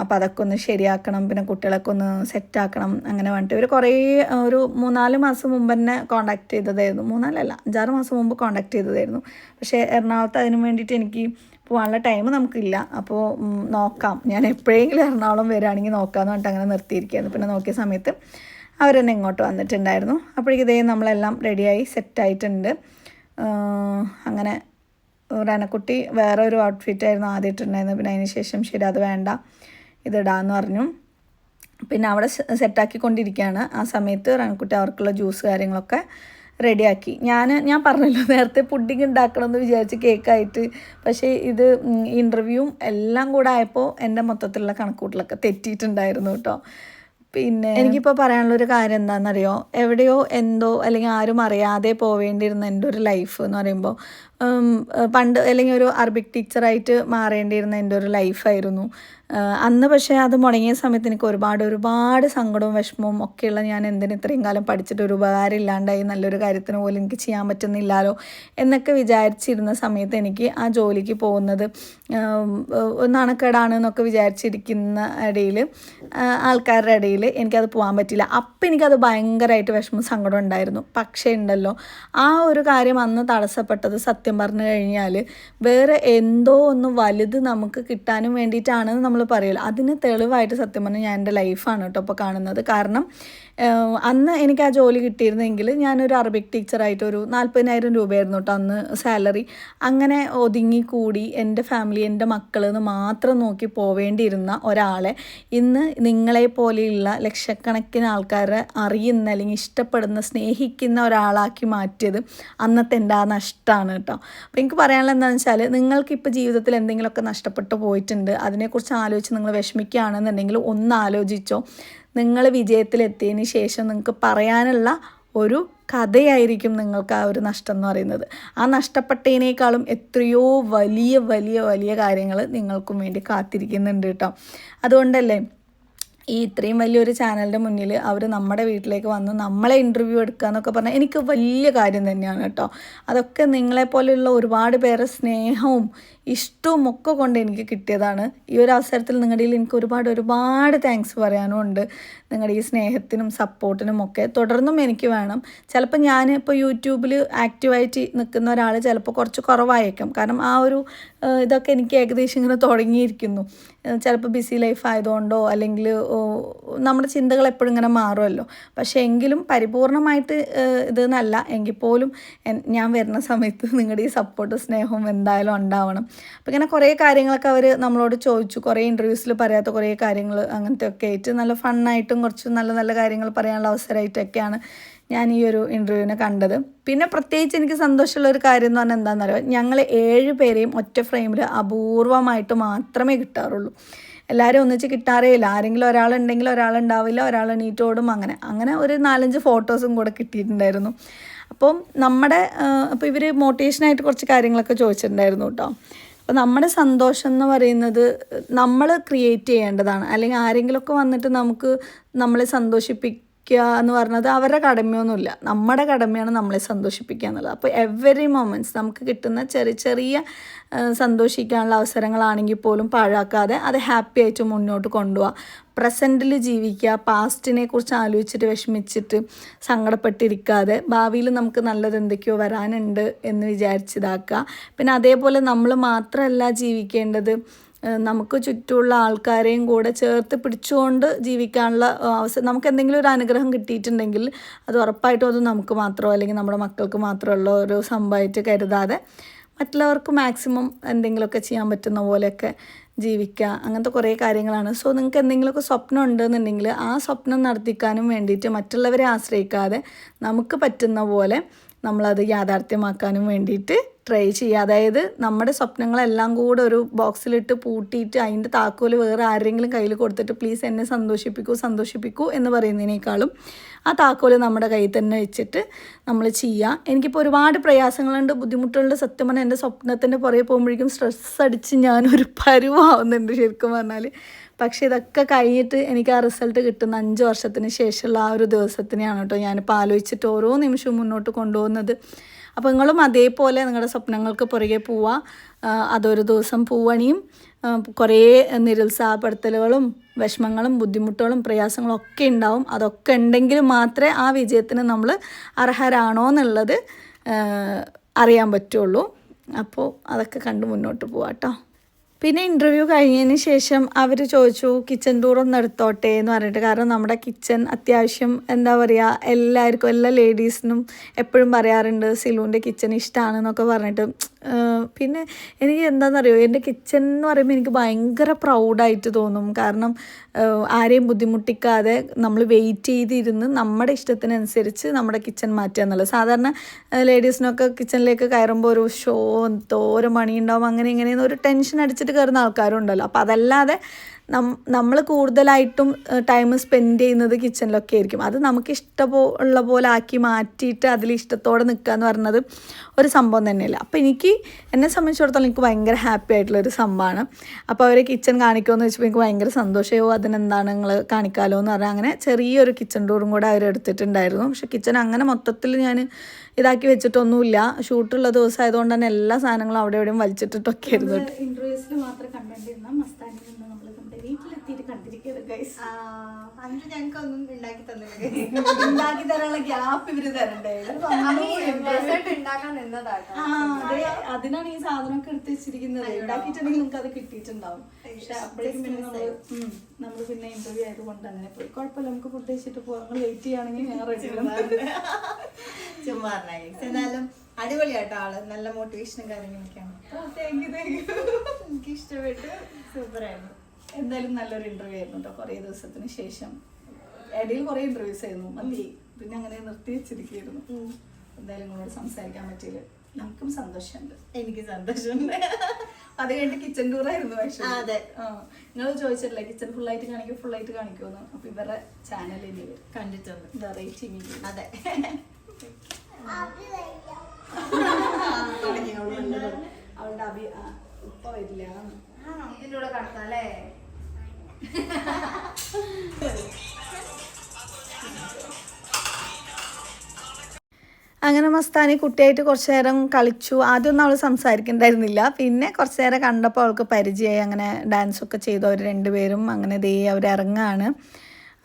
അപ്പോൾ അതൊക്കെ ഒന്ന് ശരിയാക്കണം പിന്നെ കുട്ടികളൊക്കെ ഒന്ന് സെറ്റാക്കണം അങ്ങനെ പറഞ്ഞിട്ട് ഇവർ കുറേ ഒരു മൂന്നാൽ മാസം മുമ്പ് തന്നെ കോണ്ടാക്ട് ചെയ്തതായിരുന്നു. മൂന്നാലല്ല അഞ്ചാറ് മാസം മുമ്പ് കോണ്ടാക്ട് ചെയ്തതായിരുന്നു. പക്ഷേ എറണാകുളത്ത് അതിന് വേണ്ടിയിട്ട് എനിക്ക് പോകാനുള്ള ടൈം നമുക്കില്ല. അപ്പോൾ നോക്കാം. ഞാൻ എപ്പോഴെങ്കിലും എറണാകുളം വരികയാണെങ്കിൽ നോക്കാമെന്ന് പറഞ്ഞിട്ട് അങ്ങനെ നിർത്തിയിരിക്കുകയായിരുന്നു. പിന്നെ നോക്കിയ സമയത്ത് അവർ തന്നെ ഇങ്ങോട്ട് വന്നിട്ടുണ്ടായിരുന്നു. അപ്പോഴേക്കും ഇതേ നമ്മളെല്ലാം റെഡിയായി സെറ്റായിട്ടുണ്ട് അങ്ങനെ റനക്കുട്ടി വേറെ ഒരു ഔട്ട്ഫിറ്റായിരുന്നു ആദ്യം ഇട്ടിട്ടുണ്ടായിരുന്നത് പിന്നെ അതിന് ശേഷം ശരി അത് വേണ്ട ഇതിടാന്ന് പറഞ്ഞു. പിന്നെ അവിടെ സെറ്റാക്കിക്കൊണ്ടിരിക്കുകയാണ് ആ സമയത്ത് റൺകുട്ടി അവർക്കുള്ള ജ്യൂസ് കാര്യങ്ങളൊക്കെ റെഡിയാക്കി ഞാൻ ഞാൻ പറഞ്ഞല്ലോ നേരത്തെ പുഡിങ് ഉണ്ടാക്കണമെന്ന് വിചാരിച്ച് കേക്കായിട്ട് പക്ഷേ ഇത് ഇന്റർവ്യൂവും എല്ലാം കൂടെ ആയപ്പോൾ എന്റെ മൊത്തത്തിലുള്ള കണക്കൂട്ടിലൊക്കെ തെറ്റിയിട്ടുണ്ടായിരുന്നു കേട്ടോ. പിന്നെ എനിക്കിപ്പോൾ പറയാനുള്ള ഒരു കാര്യം എന്താണെന്നറിയോ? എവിടെയോ എന്തോ അല്ലെങ്കിൽ ആരും അറിയാതെ പോവേണ്ടിയിരുന്ന എന്റെ ഒരു ലൈഫ് എന്ന് പറയുമ്പോൾ പണ്ട് അല്ലെങ്കിൽ ഒരു അറബിക് ടീച്ചറായിട്ട് മാറേണ്ടിയിരുന്ന എന്റെ ഒരു ലൈഫായിരുന്നു അന്ന് പക്ഷേ അത് മുടങ്ങിയ സമയത്ത് എനിക്ക് ഒരുപാട് ഒരുപാട് സങ്കടവും വിഷമവും ഒക്കെയുള്ള ഞാൻ എന്തിന് ഇത്രയും കാലം പഠിച്ചിട്ട് ഒരു ഉപകാരം ഇല്ലാണ്ടായി നല്ലൊരു കാര്യത്തിന് പോലും എനിക്ക് ചെയ്യാൻ പറ്റുന്നില്ലല്ലോ എന്നൊക്കെ വിചാരിച്ചിരുന്ന സമയത്ത് എനിക്ക് ആ ജോലിക്ക് പോകുന്നത് നാണക്കേടാണ് എന്നൊക്കെ വിചാരിച്ചിരിക്കുന്ന ഇടയിൽ ആൾക്കാരുടെ ഇടയിൽ എനിക്കത് പോകാൻ പറ്റില്ല അപ്പം എനിക്കത് ഭയങ്കരമായിട്ട് വിഷമം സങ്കടം ഉണ്ടായിരുന്നു. പക്ഷേ ഉണ്ടല്ലോ ആ ഒരു കാര്യം അന്ന് തടസ്സപ്പെട്ടത് സത്യം സത്യം പറഞ്ഞു കഴിഞ്ഞാൽ വേറെ എന്തോ ഒന്ന് വലുത് നമുക്ക് കിട്ടാനും വേണ്ടിയിട്ടാണെന്ന് നമ്മൾ പറയില്ല അതിന് തെളിവായിട്ട് സത്യം പറഞ്ഞാൽ ഞാൻ എന്റെ ലൈഫാണ് കേട്ടോ ഇപ്പോൾ കാണുന്നത്. കാരണം അന്ന് എനിക്ക് ആ ജോലി കിട്ടിയിരുന്നെങ്കിൽ ഞാനൊരു അറബിക് ടീച്ചറായിട്ട് ഒരു നാൽപ്പതിനായിരം രൂപയായിരുന്നു കേട്ടോ അന്ന് സാലറി. അങ്ങനെ ഒതുങ്ങി കൂടി എന്റെ ഫാമിലി എന്റെ മക്കളെന്ന് മാത്രം നോക്കി പോവേണ്ടിയിരുന്ന ഒരാളെ ഇന്ന് നിങ്ങളെ പോലെയുള്ള ലക്ഷക്കണക്കിന് ആൾക്കാരെ അറിയുന്ന അല്ലെങ്കിൽ ഇഷ്ടപ്പെടുന്ന സ്നേഹിക്കുന്ന ഒരാളാക്കി മാറ്റിയത് അന്നത്തെ എന്റെ ആ നഷ്ടമാണ് കേട്ടോ അപ്പോൾ എനിക്ക് പറയാനുള്ള എന്താണെന്ന് വെച്ചാൽ നിങ്ങൾക്കിപ്പോൾ ജീവിതത്തിൽ എന്തെങ്കിലുമൊക്കെ നഷ്ടപ്പെട്ടു പോയിട്ടുണ്ട് അതിനെക്കുറിച്ച് ആലോചിച്ച് നിങ്ങൾ വിഷമിക്കുകയാണെന്നുണ്ടെങ്കിൽ ഒന്ന് ആലോചിച്ചോ. നിങ്ങൾ വിജയത്തിലെത്തിയതിന് ശേഷം നിങ്ങൾക്ക് പറയാനുള്ള ഒരു കഥയായിരിക്കും നിങ്ങൾക്ക് ആ ഒരു നഷ്ടം എന്ന് പറയുന്നത്. ആ നഷ്ടപ്പെട്ടതിനേക്കാളും എത്രയോ വലിയ വലിയ വലിയ കാര്യങ്ങൾ നിങ്ങൾക്കും വേണ്ടി കാത്തിരിക്കുന്നുണ്ട് കേട്ടോ. അതുകൊണ്ടല്ലേ ഈ ഇത്രയും വലിയൊരു ചാനലിന്റെ മുന്നിൽ അവർ നമ്മുടെ വീട്ടിലേക്ക് വന്ന് നമ്മളെ ഇന്റർവ്യൂ എടുക്കുക എന്നൊക്കെ പറഞ്ഞാൽ എനിക്ക് വലിയ കാര്യം തന്നെയാണ് കേട്ടോ. അതൊക്കെ നിങ്ങളെപ്പോലെയുള്ള ഒരുപാട് പേരെ സ്നേഹവും ഇഷ്ടവും ഒക്കെ കൊണ്ട് എനിക്ക് കിട്ടിയതാണ്. ഈ ഒരു അവസരത്തിൽ നിങ്ങളുടെ എനിക്ക് ഒരുപാട് ഒരുപാട് താങ്ക്സ് പറയാനും ഉണ്ട്. നിങ്ങളുടെ ഈ സ്നേഹത്തിനും സപ്പോർട്ടിനും ഒക്കെ. തുടർന്നും എനിക്ക് വേണം. ചിലപ്പോൾ ഞാൻ ഇപ്പോൾ യൂട്യൂബിൽ ആക്റ്റീവായിട്ട് നിൽക്കുന്ന ഒരാൾ ചിലപ്പോൾ കുറച്ച് കുറവായേക്കാം. കാരണം ആ ഒരു ഇതൊക്കെ എനിക്ക് ഏകദേശം ഇങ്ങനെ തുടങ്ങിയിരിക്കുന്നു. ചിലപ്പോൾ ബിസി ലൈഫ് ആയതുകൊണ്ടോ അല്ലെങ്കിൽ നമ്മുടെ ചിന്തകൾ എപ്പോഴും ഇങ്ങനെ മാറുമല്ലോ. പക്ഷേ എങ്കിലും പരിപൂർണമായിട്ട് ഏഹ്, ഇത് എന്നല്ല എങ്കിൽ പോലും ഞാൻ വരുന്ന സമയത്ത് നിങ്ങളുടെ ഈ സപ്പോർട്ടും സ്നേഹവും എന്തായാലും ഉണ്ടാവണം. അപ്പോൾ ഇങ്ങനെ കുറേ കാര്യങ്ങളൊക്കെ അവർ നമ്മളോട് ചോദിച്ചു. കുറേ ഇന്റർവ്യൂസിൽ പറയാത്ത കുറേ കാര്യങ്ങൾ അങ്ങനത്തെ ഒക്കെ ആയിട്ട് നല്ല ഫണ്ണായിട്ടും കുറച്ച് നല്ല നല്ല കാര്യങ്ങൾ പറയാനുള്ള അവസരമായിട്ടൊക്കെയാണ് ഞാൻ ഈ ഒരു ഇന്റർവ്യൂവിനെ കണ്ടത്. പിന്നെ പ്രത്യേകിച്ച് എനിക്ക് സന്തോഷമുള്ള ഒരു കാര്യം എന്ന് പറഞ്ഞാൽ എന്താണെന്നറിയോ ഞങ്ങൾ ഏഴ് പേരെയും ഒറ്റ ഫ്രെയിമിൽ അപൂർവമായിട്ട് മാത്രമേ കിട്ടാറുള്ളൂ. എല്ലാവരും ഒന്നിച്ച് കിട്ടാറേ ഇല്ല. ആരെങ്കിലും ഒരാളുണ്ടെങ്കിൽ ഒരാളുണ്ടാവില്ല ഒരാൾ എണീറ്റോടും അങ്ങനെ. അങ്ങനെ ഒരു നാലഞ്ച് ഫോട്ടോസും കൂടെ കിട്ടിയിട്ടുണ്ടായിരുന്നു. അപ്പം നമ്മുടെ അപ്പോൾ ഇവർ മോട്ടിവേഷനായിട്ട് കുറച്ച് കാര്യങ്ങളൊക്കെ ചോദിച്ചിട്ടുണ്ടായിരുന്നു കേട്ടോ അപ്പോൾ നമ്മുടെ സന്തോഷം എന്ന് പറയുന്നത് നമ്മൾ ക്രിയേറ്റ് ചെയ്യേണ്ടതാണ്. അല്ലെങ്കിൽ ആരെങ്കിലുമൊക്കെ വന്നിട്ട് നമുക്ക് നമ്മളെ സന്തോഷിപ്പിക്കുക എന്ന് പറഞ്ഞത് അവരുടെ കടമയൊന്നുമില്ല. നമ്മുടെ കടമയാണ് നമ്മളെ സന്തോഷിപ്പിക്കുക എന്നുള്ളത്. അപ്പോൾ എവറി മൊമെന്റ്സ് നമുക്ക് കിട്ടുന്ന ചെറിയ ചെറിയ സന്തോഷിക്കാനുള്ള അവസരങ്ങളാണെങ്കിൽ പോലും പാഴാക്കാതെ അത് ഹാപ്പി ആയിട്ട് മുന്നോട്ട് കൊണ്ടുപോകുക പ്രസന്റിൽ ജീവിക്കുക പാസ്റ്റിനെ കുറിച്ച് ആലോചിച്ചിട്ട് വിഷമിച്ചിട്ട് സങ്കടപ്പെട്ടിരിക്കാതെ ഭാവിയിൽ നമുക്ക് നല്ലത് എന്തൊക്കെയോ വരാനുണ്ട് എന്ന് വിചാരിച്ചിതാക്കുക പിന്നെ അതേപോലെ നമ്മൾ മാത്രമല്ല ജീവിക്കേണ്ടത് നമുക്ക് ചുറ്റുമുള്ള ആൾക്കാരെയും കൂടെ ചേർത്ത് പിടിച്ചുകൊണ്ട് ജീവിക്കാനുള്ള അവസരം നമുക്ക് എന്തെങ്കിലും ഒരു അനുഗ്രഹം കിട്ടിയിട്ടുണ്ടെങ്കിൽ അത് ഉറപ്പായിട്ടും അത് നമുക്ക് മാത്രമോ അല്ലെങ്കിൽ നമ്മുടെ മക്കൾക്ക് മാത്രമുള്ള ഒരു സംഭവമായിട്ട് കരുതാതെ മറ്റുള്ളവർക്ക് മാക്സിമം എന്തെങ്കിലുമൊക്കെ ചെയ്യാൻ പറ്റുന്ന പോലെയൊക്കെ ജീവിക്കുക. അങ്ങനത്തെ കുറേ കാര്യങ്ങളാണ്. സോ നിങ്ങൾക്ക് എന്തെങ്കിലുമൊക്കെ സ്വപ്നം ഉണ്ടെന്നുണ്ടെങ്കിൽ ആ സ്വപ്നം നടത്തിക്കാനും വേണ്ടിയിട്ട് മറ്റുള്ളവരെ ആശ്രയിക്കാതെ നമുക്ക് പറ്റുന്ന പോലെ നമ്മളത് യാഥാർത്ഥ്യമാക്കാനും വേണ്ടിയിട്ട് ട്രൈ ചെയ്യുക. അതായത് നമ്മുടെ സ്വപ്നങ്ങളെല്ലാം കൂടെ ഒരു ബോക്സിലിട്ട് പൂട്ടിയിട്ട് അതിന്റെ താക്കോൽ വേറെ ആരെങ്കിലും കയ്യിൽ കൊടുത്തിട്ട് പ്ലീസ് എന്നെ സന്തോഷിപ്പിക്കൂ സന്തോഷിപ്പിക്കൂ എന്ന് പറയുന്നതിനേക്കാളും ആ താക്കോൽ നമ്മുടെ കയ്യിൽ തന്നെ വെച്ചിട്ട് നമ്മൾ ചെയ്യുക. എനിക്കിപ്പോൾ ഒരുപാട് പ്രയാസങ്ങളുണ്ട്. ബുദ്ധിമുട്ടുകളുണ്ട്. സത്യം പറഞ്ഞാൽ എന്റെ സ്വപ്നത്തിന്റെ പുറകെ പോകുമ്പോഴേക്കും സ്ട്രെസ് അടിച്ച് ഞാനൊരു പരുവാവുന്നുണ്ട് ശരിക്കും പറഞ്ഞാൽ പക്ഷേ ഇതൊക്കെ കഴിഞ്ഞിട്ട് എനിക്ക് ആ റിസൾട്ട് കിട്ടുന്ന അഞ്ച് വർഷത്തിന് ശേഷമുള്ള ആ ഒരു ദിവസത്തിനെയാണ് കേട്ടോ ഞാനിപ്പോൾ ആലോചിച്ചിട്ട് ഓരോ നിമിഷവും മുന്നോട്ട് കൊണ്ടുപോകുന്നത്. അപ്പോൾ നിങ്ങളും അതേപോലെ നിങ്ങളുടെ സ്വപ്നങ്ങൾക്ക് പുറകെ പോവുക. അതൊരു ദിവസം പൂവണിയും കുറേ നിരുത്സാഹപ്പെടുത്തലുകളും വിഷമങ്ങളും ബുദ്ധിമുട്ടുകളും പ്രയാസങ്ങളും ഒക്കെ ഉണ്ടാവും. അതൊക്കെ ഉണ്ടെങ്കിൽ മാത്രമേ ആ വിജയത്തിന് നമ്മൾ അർഹരാണോ എന്നുള്ളത് അറിയാൻ പറ്റുള്ളൂ. അപ്പോൾ അതൊക്കെ കണ്ട് മുന്നോട്ട് പോവാം കേട്ടോ. പിന്നെ ഇന്റർവ്യൂ കഴിഞ്ഞതിന് ശേഷം അവർ ചോദിച്ചു കിച്ചൺ ടൂർ ഒന്ന് എടുത്തോട്ടെ? എന്ന് പറഞ്ഞിട്ട്. കാരണം നമ്മുടെ കിച്ചൺ അത്യാവശ്യം എന്താ പറയുക എല്ലാവർക്കും എല്ലാ ലേഡീസിനും എപ്പോഴും പറയാറുണ്ട് സിലുവിന്റെ കിച്ചൺ ഇഷ്ടമാണ് എന്നൊക്കെ പറഞ്ഞിട്ട് പിന്നെ എനിക്ക് എന്താണെന്നറിയോ എന്റെ കിച്ചൺ എന്ന് പറയുമ്പോൾ എനിക്ക് ഭയങ്കര പ്രൗഡായിട്ട് തോന്നും. കാരണം ആരെയും ബുദ്ധിമുട്ടിക്കാതെ നമ്മൾ വെയിറ്റ് ചെയ്തിരുന്ന് നമ്മുടെ ഇഷ്ടത്തിനനുസരിച്ച് നമ്മുടെ കിച്ചൺ മാറ്റുക എന്നുള്ളത്. സാധാരണ ലേഡീസിനൊക്കെ കിച്ചണിലേക്ക് കയറുമ്പോൾ ഒരു ഷോ തോരം മണി ഉണ്ടാവും അങ്ങനെ ഇങ്ങനെയെന്ന് ഒരു ടെൻഷൻ അടിച്ചിട്ട് കയറുന്ന ആൾക്കാരുണ്ടല്ലോ. അപ്പോൾ അതല്ലാതെ നമ്മൾ കൂടുതലായിട്ടും ടൈം സ്പെൻഡ് ചെയ്യുന്നത് കിച്ചണിലൊക്കെ ആയിരിക്കും. അത് നമുക്ക് ഇഷ്ടമുള്ള പോലെ ആക്കി മാറ്റിയിട്ട് അതിൽ ഇഷ്ടത്തോടെ നിൽക്കുക എന്ന് പറഞ്ഞത് ഒരു സംഭവം തന്നെയല്ല. അപ്പോൾ എനിക്ക് എന്നെ സംബന്ധിച്ചിടത്തോളം എനിക്ക് ഭയങ്കര ഹാപ്പി ആയിട്ടുള്ള ഒരു സംഭവമാണ്. അപ്പോൾ അവരെ കിച്ചൺ കാണിക്കുമെന്ന് വെച്ചപ്പോൾ എനിക്ക് ഭയങ്കര സന്തോഷമോ അതിനെന്താണ് നിങ്ങൾ കാണിക്കാമല്ലോ എന്ന് പറഞ്ഞാൽ അങ്ങനെ ചെറിയൊരു കിച്ചൺ ടൂറും കൂടെ അവർ എടുത്തിട്ടുണ്ടായിരുന്നു. പക്ഷേ കിച്ചൺ അങ്ങനെ മൊത്തത്തിൽ ഞാൻ ഇതാക്കി വെച്ചിട്ടൊന്നുമില്ല. ഷൂട്ടുള്ള ദിവസം ആയതുകൊണ്ട് തന്നെ എല്ലാ സാധനങ്ങളും അവിടെ എവിടെയും വലിച്ചിട്ടിട്ടൊക്കെ ആയിരുന്നു. മാത്രം കണ്ടുകൊണ്ടിരുന്ന മസ്താനിൽ നിന്ന് നമ്മൾ നമ്മുടെ വീട്ടിലെത്തിയിട്ട് കണ്ടിരിക്കുന്നത് ഗൈസ് ആ, അന്നിട്ട് ഞങ്ങൾക്ക് ഒന്നും ഉണ്ടാക്കി തന്നില്ല *laughs* ഉണ്ടാക്കി തരാനുള്ള ഗ്യാപ്പ് ഇവർ തരണ്ടേ? അതിനാണ് ഈ സാധനമൊക്കെ എടുത്ത് വെച്ചിരിക്കുന്നത്. ഉണ്ടാക്കിയിട്ടുണ്ടെങ്കിൽ നിങ്ങൾക്ക് അത് കിട്ടിയിട്ടുണ്ടാവും. പക്ഷെ അപ്പോഴേക്കും പിന്നെ നമ്മൾ നമ്മൾ പിന്നെ ഇന്റർവ്യൂ ആയതുകൊണ്ട് അങ്ങനെ പോയി. കുഴപ്പമില്ല നമുക്ക് ഫുഡ് കഴിച്ചിട്ട് പോകാം നിങ്ങൾ വെയിറ്റ് ചെയ്യുകയാണെങ്കിൽ ഞാൻ റെഡി ചുമ്മാ പറഞ്ഞാ guys. എന്നാലും അടിപൊളിയാട്ടോ ആൾ. നല്ല മോട്ടിവേഷനും കാര്യങ്ങളൊക്കെയാണ് താങ്ക് യു താങ്ക് യു എനിക്ക് ഇഷ്ടപ്പെട്ടു. സൂപ്പർ ആയിരുന്നു. എന്തായാലും നല്ലൊരു ഇന്റർവ്യൂ ആയിരുന്നു കേട്ടോ കുറേ ദിവസത്തിന് ശേഷം. ഇടയിൽ കുറേ ഇന്റർവ്യൂസ് ആയിരുന്നു. മതി പിന്നെ അങ്ങനെ നിർത്തി വെച്ചിരിക്കുകയായിരുന്നു. എന്തായാലും നിങ്ങളോട് സംസാരിക്കാൻ പറ്റിയില്ല നമുക്കും സന്തോഷമുണ്ട്. എനിക്ക് സന്തോഷമുണ്ട്. അത് കഴിഞ്ഞിട്ട് കിച്ചൺ ടൂറായിരുന്നു പക്ഷേ അതെ. നിങ്ങൾ ചോദിച്ചിട്ടില്ല കിച്ചൺ ഫുൾ ആയിട്ട് കാണിക്കും ഫുൾ ആയിട്ട് കാണിക്കുമെന്ന് അപ്പൊ ഇവരുടെ ചാനലിൽ കണ്ടിട്ടുണ്ട്. വെറൈറ്റി വീഡിയോ അതെ. അവളുടെ അഭി ആ, ഉപ്പ വരില്ല ഇതിന്റെ കൂടെ കടത്താം അല്ലേ അങ്ങനെ മസ്താനി കുട്ടിയായിട്ട് കുറച്ച് നേരം കളിച്ചു. ആദ്യമൊന്നും അവൾ സംസാരിക്കണ്ടായിരുന്നില്ല. പിന്നെ കുറച്ച് നേരം കണ്ടപ്പോൾ അവൾക്ക് പരിചയമായി. അങ്ങനെ ഡാൻസൊക്കെ ചെയ്തു. അവർ രണ്ടുപേരും അങ്ങനെ ദേ അവർ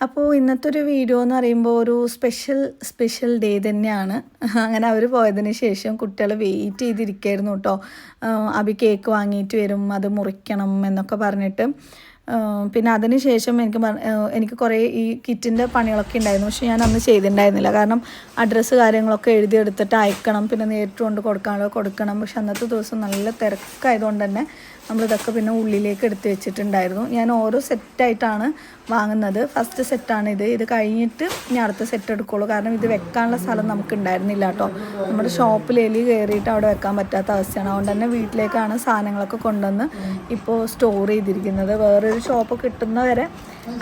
അപ്പോൾ ഇന്നത്തെ ഒരു വീഡിയോ എന്ന് പറയുമ്പോൾ ഒരു സ്പെഷ്യൽ സ്പെഷ്യൽ ഡേ തന്നെയാണ്. *laughs* അങ്ങനെ അവർ പോയതിന് ശേഷം കുട്ടികൾ വെയിറ്റ് ചെയ്തിരിക്കായിരുന്നു കേട്ടോ അഭി കേക്ക് വാങ്ങിയിട്ട് വരും അത് മുറിക്കണം എന്നൊക്കെ പറഞ്ഞിട്ട്. പിന്നെ അതിന് ശേഷം എനിക്ക് എനിക്ക് കുറേ ഈ കിറ്റിന്റെ പണികളൊക്കെ ഉണ്ടായിരുന്നു പക്ഷെ ഞാൻ അന്ന് ചെയ്തിട്ടുണ്ടായിരുന്നില്ല കാരണം അഡ്രസ്സ് കാര്യങ്ങളൊക്കെ എഴുതിയെടുത്തിട്ട് അയക്കണം പിന്നെ നേരിട്ട് കൊണ്ട് കൊടുക്കാനോ കൊടുക്കണം. പക്ഷെ അന്നത്തെ ദിവസം നല്ല തിരക്കായതുകൊണ്ട് തന്നെ നമ്മളിതൊക്കെ പിന്നെ ഉള്ളിലേക്ക് എടുത്ത് വെച്ചിട്ടുണ്ടായിരുന്നു. ഞാൻ ഓരോ സെറ്റായിട്ടാണ് വാങ്ങുന്നത്. ഫസ്റ്റ് സെറ്റാണ് ഇത്. ഇത് കഴിഞ്ഞിട്ട് ഞാൻ അടുത്ത സെറ്റ് എടുക്കുള്ളൂ. കാരണം ഇത് വെക്കാനുള്ള സ്ഥലം നമുക്ക് ഉണ്ടായിരുന്നില്ല കേട്ടോ. നമ്മുടെ ഷോപ്പിൽ എലി കയറിയിട്ട് അവിടെ വെക്കാൻ പറ്റാത്ത അവസ്ഥയാണ്. അതുകൊണ്ട് തന്നെ വീട്ടിലേക്കാണ് സാധനങ്ങളൊക്കെ കൊണ്ടുവന്ന് ഇപ്പോൾ സ്റ്റോർ ചെയ്തിരിക്കുന്നത്. വേറൊരു ഷോപ്പ് കിട്ടുന്നവരെ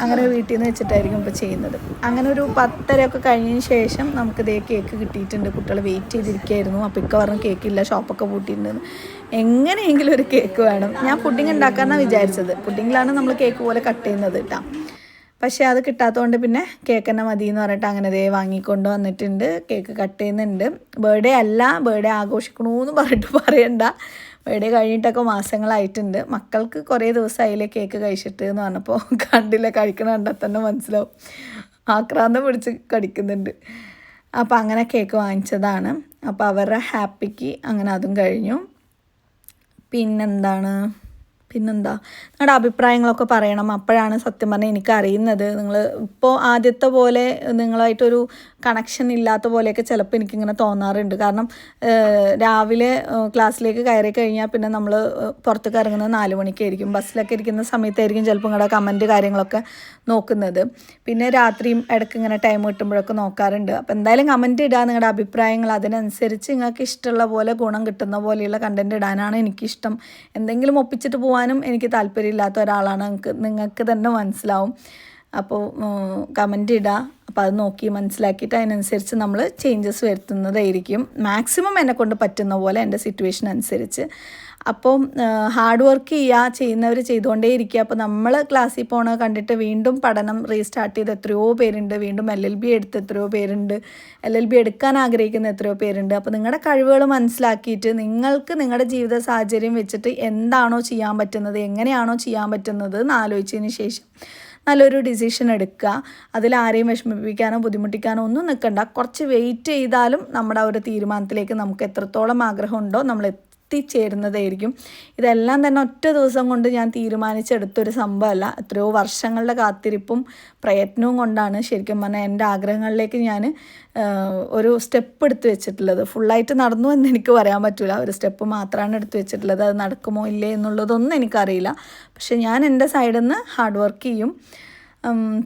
അങ്ങനെ വീട്ടിൽ നിന്ന് വെച്ചിട്ടായിരിക്കും ഇപ്പോൾ ചെയ്യുന്നത്. അങ്ങനെ ഒരു പത്തരയൊക്കെ കഴിഞ്ഞതിന് ശേഷം നമുക്കിതേ കേക്ക് കിട്ടിയിട്ടുണ്ട്. കുട്ടികൾ വെയിറ്റ് ചെയ്തിരിക്കുകയായിരുന്നു അപ്പോൾ ഇക്ക പറഞ്ഞു കേക്കില്ല ഷോപ്പൊക്കെ പൂട്ടിയിട്ടുണ്ടെന്ന് എങ്ങനെയെങ്കിലും ഒരു കേക്ക് വേണം. ഞാൻ പുഡിംഗ് ഉണ്ടാക്കാമെന്നാണ് വിചാരിച്ചത്. പുഡിങ്ങിലാണ് നമ്മൾ കേക്ക് പോലെ കട്ട് ചെയ്യുന്നത് കേട്ടോ പക്ഷേ അത് കിട്ടാത്തതുകൊണ്ട് പിന്നെ കേക്ക് തന്നെ മതി എന്ന് പറഞ്ഞിട്ട് അങ്ങനെ ദേ വാങ്ങിക്കൊണ്ട് വന്നിട്ടുണ്ട്. കേക്ക് കട്ട് ചെയ്യുന്നുണ്ട്. ബർത്ത്ഡേ അല്ല ബർത്ത്ഡേ ആഘോഷിക്കണമെന്ന് പറഞ്ഞിട്ട് പറയണ്ട. ബർത്ത്ഡേ കഴിഞ്ഞിട്ടൊക്കെ മാസങ്ങളായിട്ടുണ്ട്. മക്കൾക്ക് കുറേ ദിവസമായില്ലേ കേക്ക് കഴിച്ചിട്ട് എന്ന് പറഞ്ഞപ്പോൾ കണ്ടില്ല കഴിക്കണ കണ്ടാൽ തന്നെ മനസ്സിലാവും. ആക്രാന്തം പിടിച്ച് കടിക്കുന്നുണ്ട്. അപ്പോൾ അങ്ങനെ കേക്ക് വാങ്ങിച്ചതാണ്. അപ്പോൾ അവരുടെ ഹാപ്പിക്ക് അങ്ങനെ അതും കഴിഞ്ഞു. പിന്നെന്താണ്? പിന്നെന്താ? നിങ്ങളുടെ അഭിപ്രായങ്ങളൊക്കെ പറയണം. അപ്പോഴാണ് സത്യം പറഞ്ഞാൽ എനിക്ക് അറിയുന്നത് നിങ്ങൾ ഇപ്പോൾ ആദ്യത്തെ പോലെ നിങ്ങളായിട്ടൊരു കണക്ഷൻ ഇല്ലാത്ത പോലെയൊക്കെ ചിലപ്പോൾ എനിക്കിങ്ങനെ തോന്നാറുണ്ട്. കാരണം രാവിലെ ക്ലാസ്സിലേക്ക് കയറി കഴിഞ്ഞാൽ പിന്നെ നമ്മൾ പുറത്തേക്ക് ഇറങ്ങുന്നത് നാല് മണിക്കായിരിക്കും. ബസ്സിലൊക്കെ ഇരിക്കുന്ന സമയത്തായിരിക്കും ചിലപ്പോൾ നിങ്ങളുടെ കമന്റ് കാര്യങ്ങളൊക്കെ നോക്കുന്നത്. പിന്നെ രാത്രിയും ഇടയ്ക്ക് ഇങ്ങനെ ടൈം കിട്ടുമ്പോഴൊക്കെ നോക്കാറുണ്ട്. അപ്പോൾ എന്തായാലും കമന്റ് ഇടുക നിങ്ങളുടെ അഭിപ്രായങ്ങൾ. അതിനനുസരിച്ച് നിങ്ങൾക്ക് ഇഷ്ടമുള്ള പോലെ ഗുണം കിട്ടുന്ന പോലെയുള്ള കണ്ടന്റ് ഇടാനാണ് എനിക്കിഷ്ടം. എന്തെങ്കിലും ഒപ്പിച്ചിട്ട് പോകാനും എനിക്ക് താല്പര്യമില്ലാത്ത ഒരാളാണ്. നിങ്ങൾക്ക് നിങ്ങൾക്ക് തന്നെ മനസ്സിലാവും. അപ്പോൾ കമന്റ് ഇടുക അപ്പോൾ അത് നോക്കി മനസ്സിലാക്കിയിട്ട് അതിനനുസരിച്ച് നമ്മൾ ചേഞ്ചസ് വരുത്തുന്നതായിരിക്കും. മാക്സിമം എന്നെ കൊണ്ട് പറ്റുന്ന പോലെ എന്റെ സിറ്റുവേഷൻ അനുസരിച്ച്. അപ്പോൾ ഹാർഡ് വർക്ക് ചെയ്യുക ചെയ്യുന്നവർ ചെയ്തുകൊണ്ടേ ഇരിക്കുക അപ്പോൾ നമ്മൾ ക്ലാസ്സിൽ പോണ കണ്ടിട്ട് വീണ്ടും പഠനം റീസ്റ്റാർട്ട് ചെയ്ത് എത്രയോ പേരുണ്ട്. വീണ്ടും എൽ എൽ ബി എടുത്ത് എത്രയോ പേരുണ്ട്. എൽ എൽ ബി എടുക്കാൻ ആഗ്രഹിക്കുന്ന എത്രയോ പേരുണ്ട്. അപ്പോൾ നിങ്ങളുടെ കഴിവുകൾ മനസ്സിലാക്കിയിട്ട് നിങ്ങൾക്ക് നിങ്ങളുടെ ജീവിത സാഹചര്യം വെച്ചിട്ട് എന്താണോ ചെയ്യാൻ പറ്റുന്നത് എങ്ങനെയാണോ ചെയ്യാൻ പറ്റുന്നത് എന്ന് ആലോചിച്ചതിന് ശേഷം നല്ലൊരു ഡിസിഷൻ എടുക്കുക. അതിൽ ആരെയും വിഷമിപ്പിക്കാനോ ബുദ്ധിമുട്ടിക്കാനോ ഒന്നും നിൽക്കണ്ട. കുറച്ച് വെയിറ്റ് ചെയ്താലും നമ്മുടെ ആ ഒരു തീരുമാനത്തിലേക്ക് നമുക്ക് എത്രത്തോളം ആഗ്രഹമുണ്ടോ നമ്മൾ എത്തിച്ചേരുന്നതായിരിക്കും ഇതെല്ലാം തന്നെ ഒറ്റ ദിവസം കൊണ്ട് ഞാൻ തീരുമാനിച്ചെടുത്തൊരു സംഭവമല്ല. എത്രയോ വർഷങ്ങളുടെ കാത്തിരിപ്പും പ്രയത്നവും കൊണ്ടാണ് ശരിക്കും പറഞ്ഞാൽ എന്റെ ആഗ്രഹങ്ങളിലേക്ക് ഞാൻ ഒരു സ്റ്റെപ്പ് എടുത്തു വെച്ചിട്ടുള്ളത്. ഫുള്ളായിട്ട് നടന്നു എന്ന് എനിക്ക് പറയാൻ പറ്റില്ല ഒരു സ്റ്റെപ്പ് മാത്രമാണ് എടുത്തു വെച്ചിട്ടുള്ളത്. അത് നടക്കുമോ ഇല്ലേ എന്നുള്ളതൊന്നും എനിക്കറിയില്ല. പക്ഷെ ഞാൻ എന്റെ സൈഡിൽ നിന്ന് ഹാർഡ് വർക്ക് ചെയ്യും.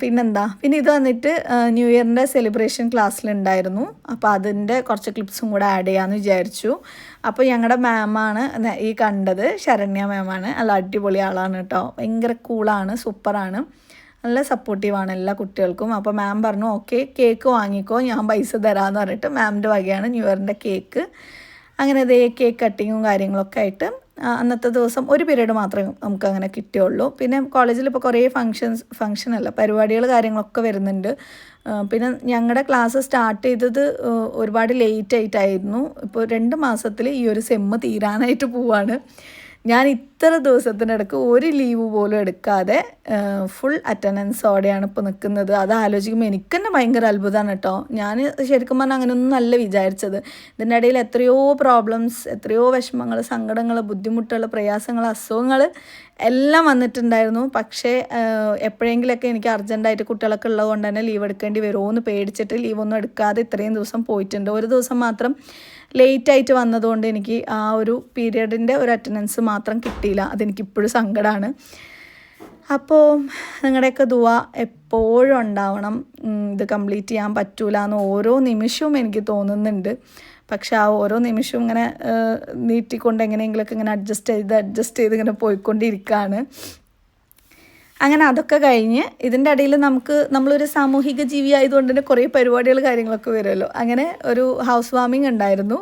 പിന്നെന്താ? പിന്നെ ഇത് വന്നിട്ട് ന്യൂ ഇയറിന്റെ സെലിബ്രേഷൻ ക്ലാസ്സിലുണ്ടായിരുന്നു അപ്പോൾ അതിന്റെ കുറച്ച് ക്ലിപ്സും കൂടെ ആഡ് ചെയ്യാമെന്ന് വിചാരിച്ചു. അപ്പോൾ ഞങ്ങളുടെ മാമാണ് ഈ കണ്ടത്. ശരണ്യ മാമാണ് നല്ല അടിപൊളി ആളാണ് കേട്ടോ ഭയങ്കര കൂളാണ് സൂപ്പറാണ് നല്ല സപ്പോർട്ടീവാണ് എല്ലാ കുട്ടികൾക്കും. അപ്പോൾ മാം പറഞ്ഞു ഓക്കെ കേക്ക് വാങ്ങിക്കോ. ഞാൻ പൈസ തരാമെന്ന് പറഞ്ഞിട്ട് മാമിന്റെ വകയാണ് ന്യൂ ഇയറിന്റെ കേക്ക് അങ്ങനെ അതേ കേക്ക് കട്ടിങ്ങും കാര്യങ്ങളൊക്കെ ആയിട്ട് അന്നത്തെ ദിവസം ഒരു പീരീഡ് മാത്രമേ നമുക്ക് അങ്ങനെ കിട്ടിയുള്ളൂ. പിന്നെ കോളേജിൽ ഇപ്പോൾ കുറേ ഫങ്ഷൻസ് ഫങ്ഷൻ അല്ല പരിപാടികൾ കാര്യങ്ങളൊക്കെ വരുന്നുണ്ട്. പിന്നെ ഞങ്ങളുടെ ക്ലാസ് സ്റ്റാർട്ട് ചെയ്തത് ഒരുപാട് ലേറ്റ് ആയിട്ടായിരുന്നു. ഇപ്പോൾ രണ്ട് മാസത്തിൽ ഈ ഒരു സെമ്മ് തീരാനായിട്ട് പോവാണ്. ഞാൻ ഇത്ര ദിവസത്തിനിടക്ക് ഒരു ലീവ് പോലും എടുക്കാതെ ഫുൾ അറ്റൻഡൻസോടെയാണ് ഇപ്പോൾ നിൽക്കുന്നത് അത് ആലോചിക്കുമ്പോൾ എനിക്ക് തന്നെ ഭയങ്കര അത്ഭുതമാണ് കേട്ടോ. ഞാൻ ശരിക്കും പറഞ്ഞാൽ അങ്ങനെയൊന്നും അല്ല വിചാരിച്ചത്. ഇതിന്റെ ഇടയിൽ എത്രയോ പ്രോബ്ലംസ് എത്രയോ വിഷമങ്ങൾ സങ്കടങ്ങൾ ബുദ്ധിമുട്ടുകൾ പ്രയാസങ്ങൾ അസുഖങ്ങൾ എല്ലാം വന്നിട്ടുണ്ടായിരുന്നു. പക്ഷേ എപ്പോഴെങ്കിലൊക്കെ എനിക്ക് അർജന്റായിട്ട് കുട്ടികളൊക്കെ ഉള്ളതുകൊണ്ട് തന്നെ ലീവ് എടുക്കേണ്ടി വരുമോ എന്ന് പേടിച്ചിട്ട് ലീവൊന്നും എടുക്കാതെ ഇത്രയും ദിവസം പോയിട്ടുണ്ട്. ഒരു ദിവസം മാത്രം ലേറ്റ് ആയിട്ട് വന്നതുകൊണ്ട് എനിക്ക് ആ ഒരു പീരിയഡിന്റെ ഒരു അറ്റൻഡൻസ് മാത്രം കിട്ടിയില്ല. അതെനിക്ക് ഇപ്പോഴും സങ്കടമാണ്. അപ്പോൾ നിങ്ങളുടെയൊക്കെ ദുവ എപ്പോഴും ഉണ്ടാവണം. ഇത് കംപ്ലീറ്റ് ചെയ്യാൻ പറ്റൂല എന്ന് ഓരോ നിമിഷവും എനിക്ക് തോന്നുന്നുണ്ട്. പക്ഷെ ആ ഓരോ നിമിഷവും ഇങ്ങനെ നീട്ടിക്കൊണ്ട് എങ്ങനെയെങ്കിലുമൊക്കെ ഇങ്ങനെ അഡ്ജസ്റ്റ് ചെയ്ത് അഡ്ജസ്റ്റ് ചെയ്ത് ഇങ്ങനെ പോയിക്കൊണ്ടിരിക്കുകയാണ് അങ്ങനെ അതൊക്കെ കഴിഞ്ഞ് ഇതിന്റെ ഇടയിൽ നമുക്ക് നമ്മളൊരു സാമൂഹിക ജീവി ആയതുകൊണ്ട് തന്നെ കുറേ പരിപാടികൾ കാര്യങ്ങളൊക്കെ വരുമല്ലോ. അങ്ങനെ ഒരു ഹൗസ് വാമിങ് ഉണ്ടായിരുന്നു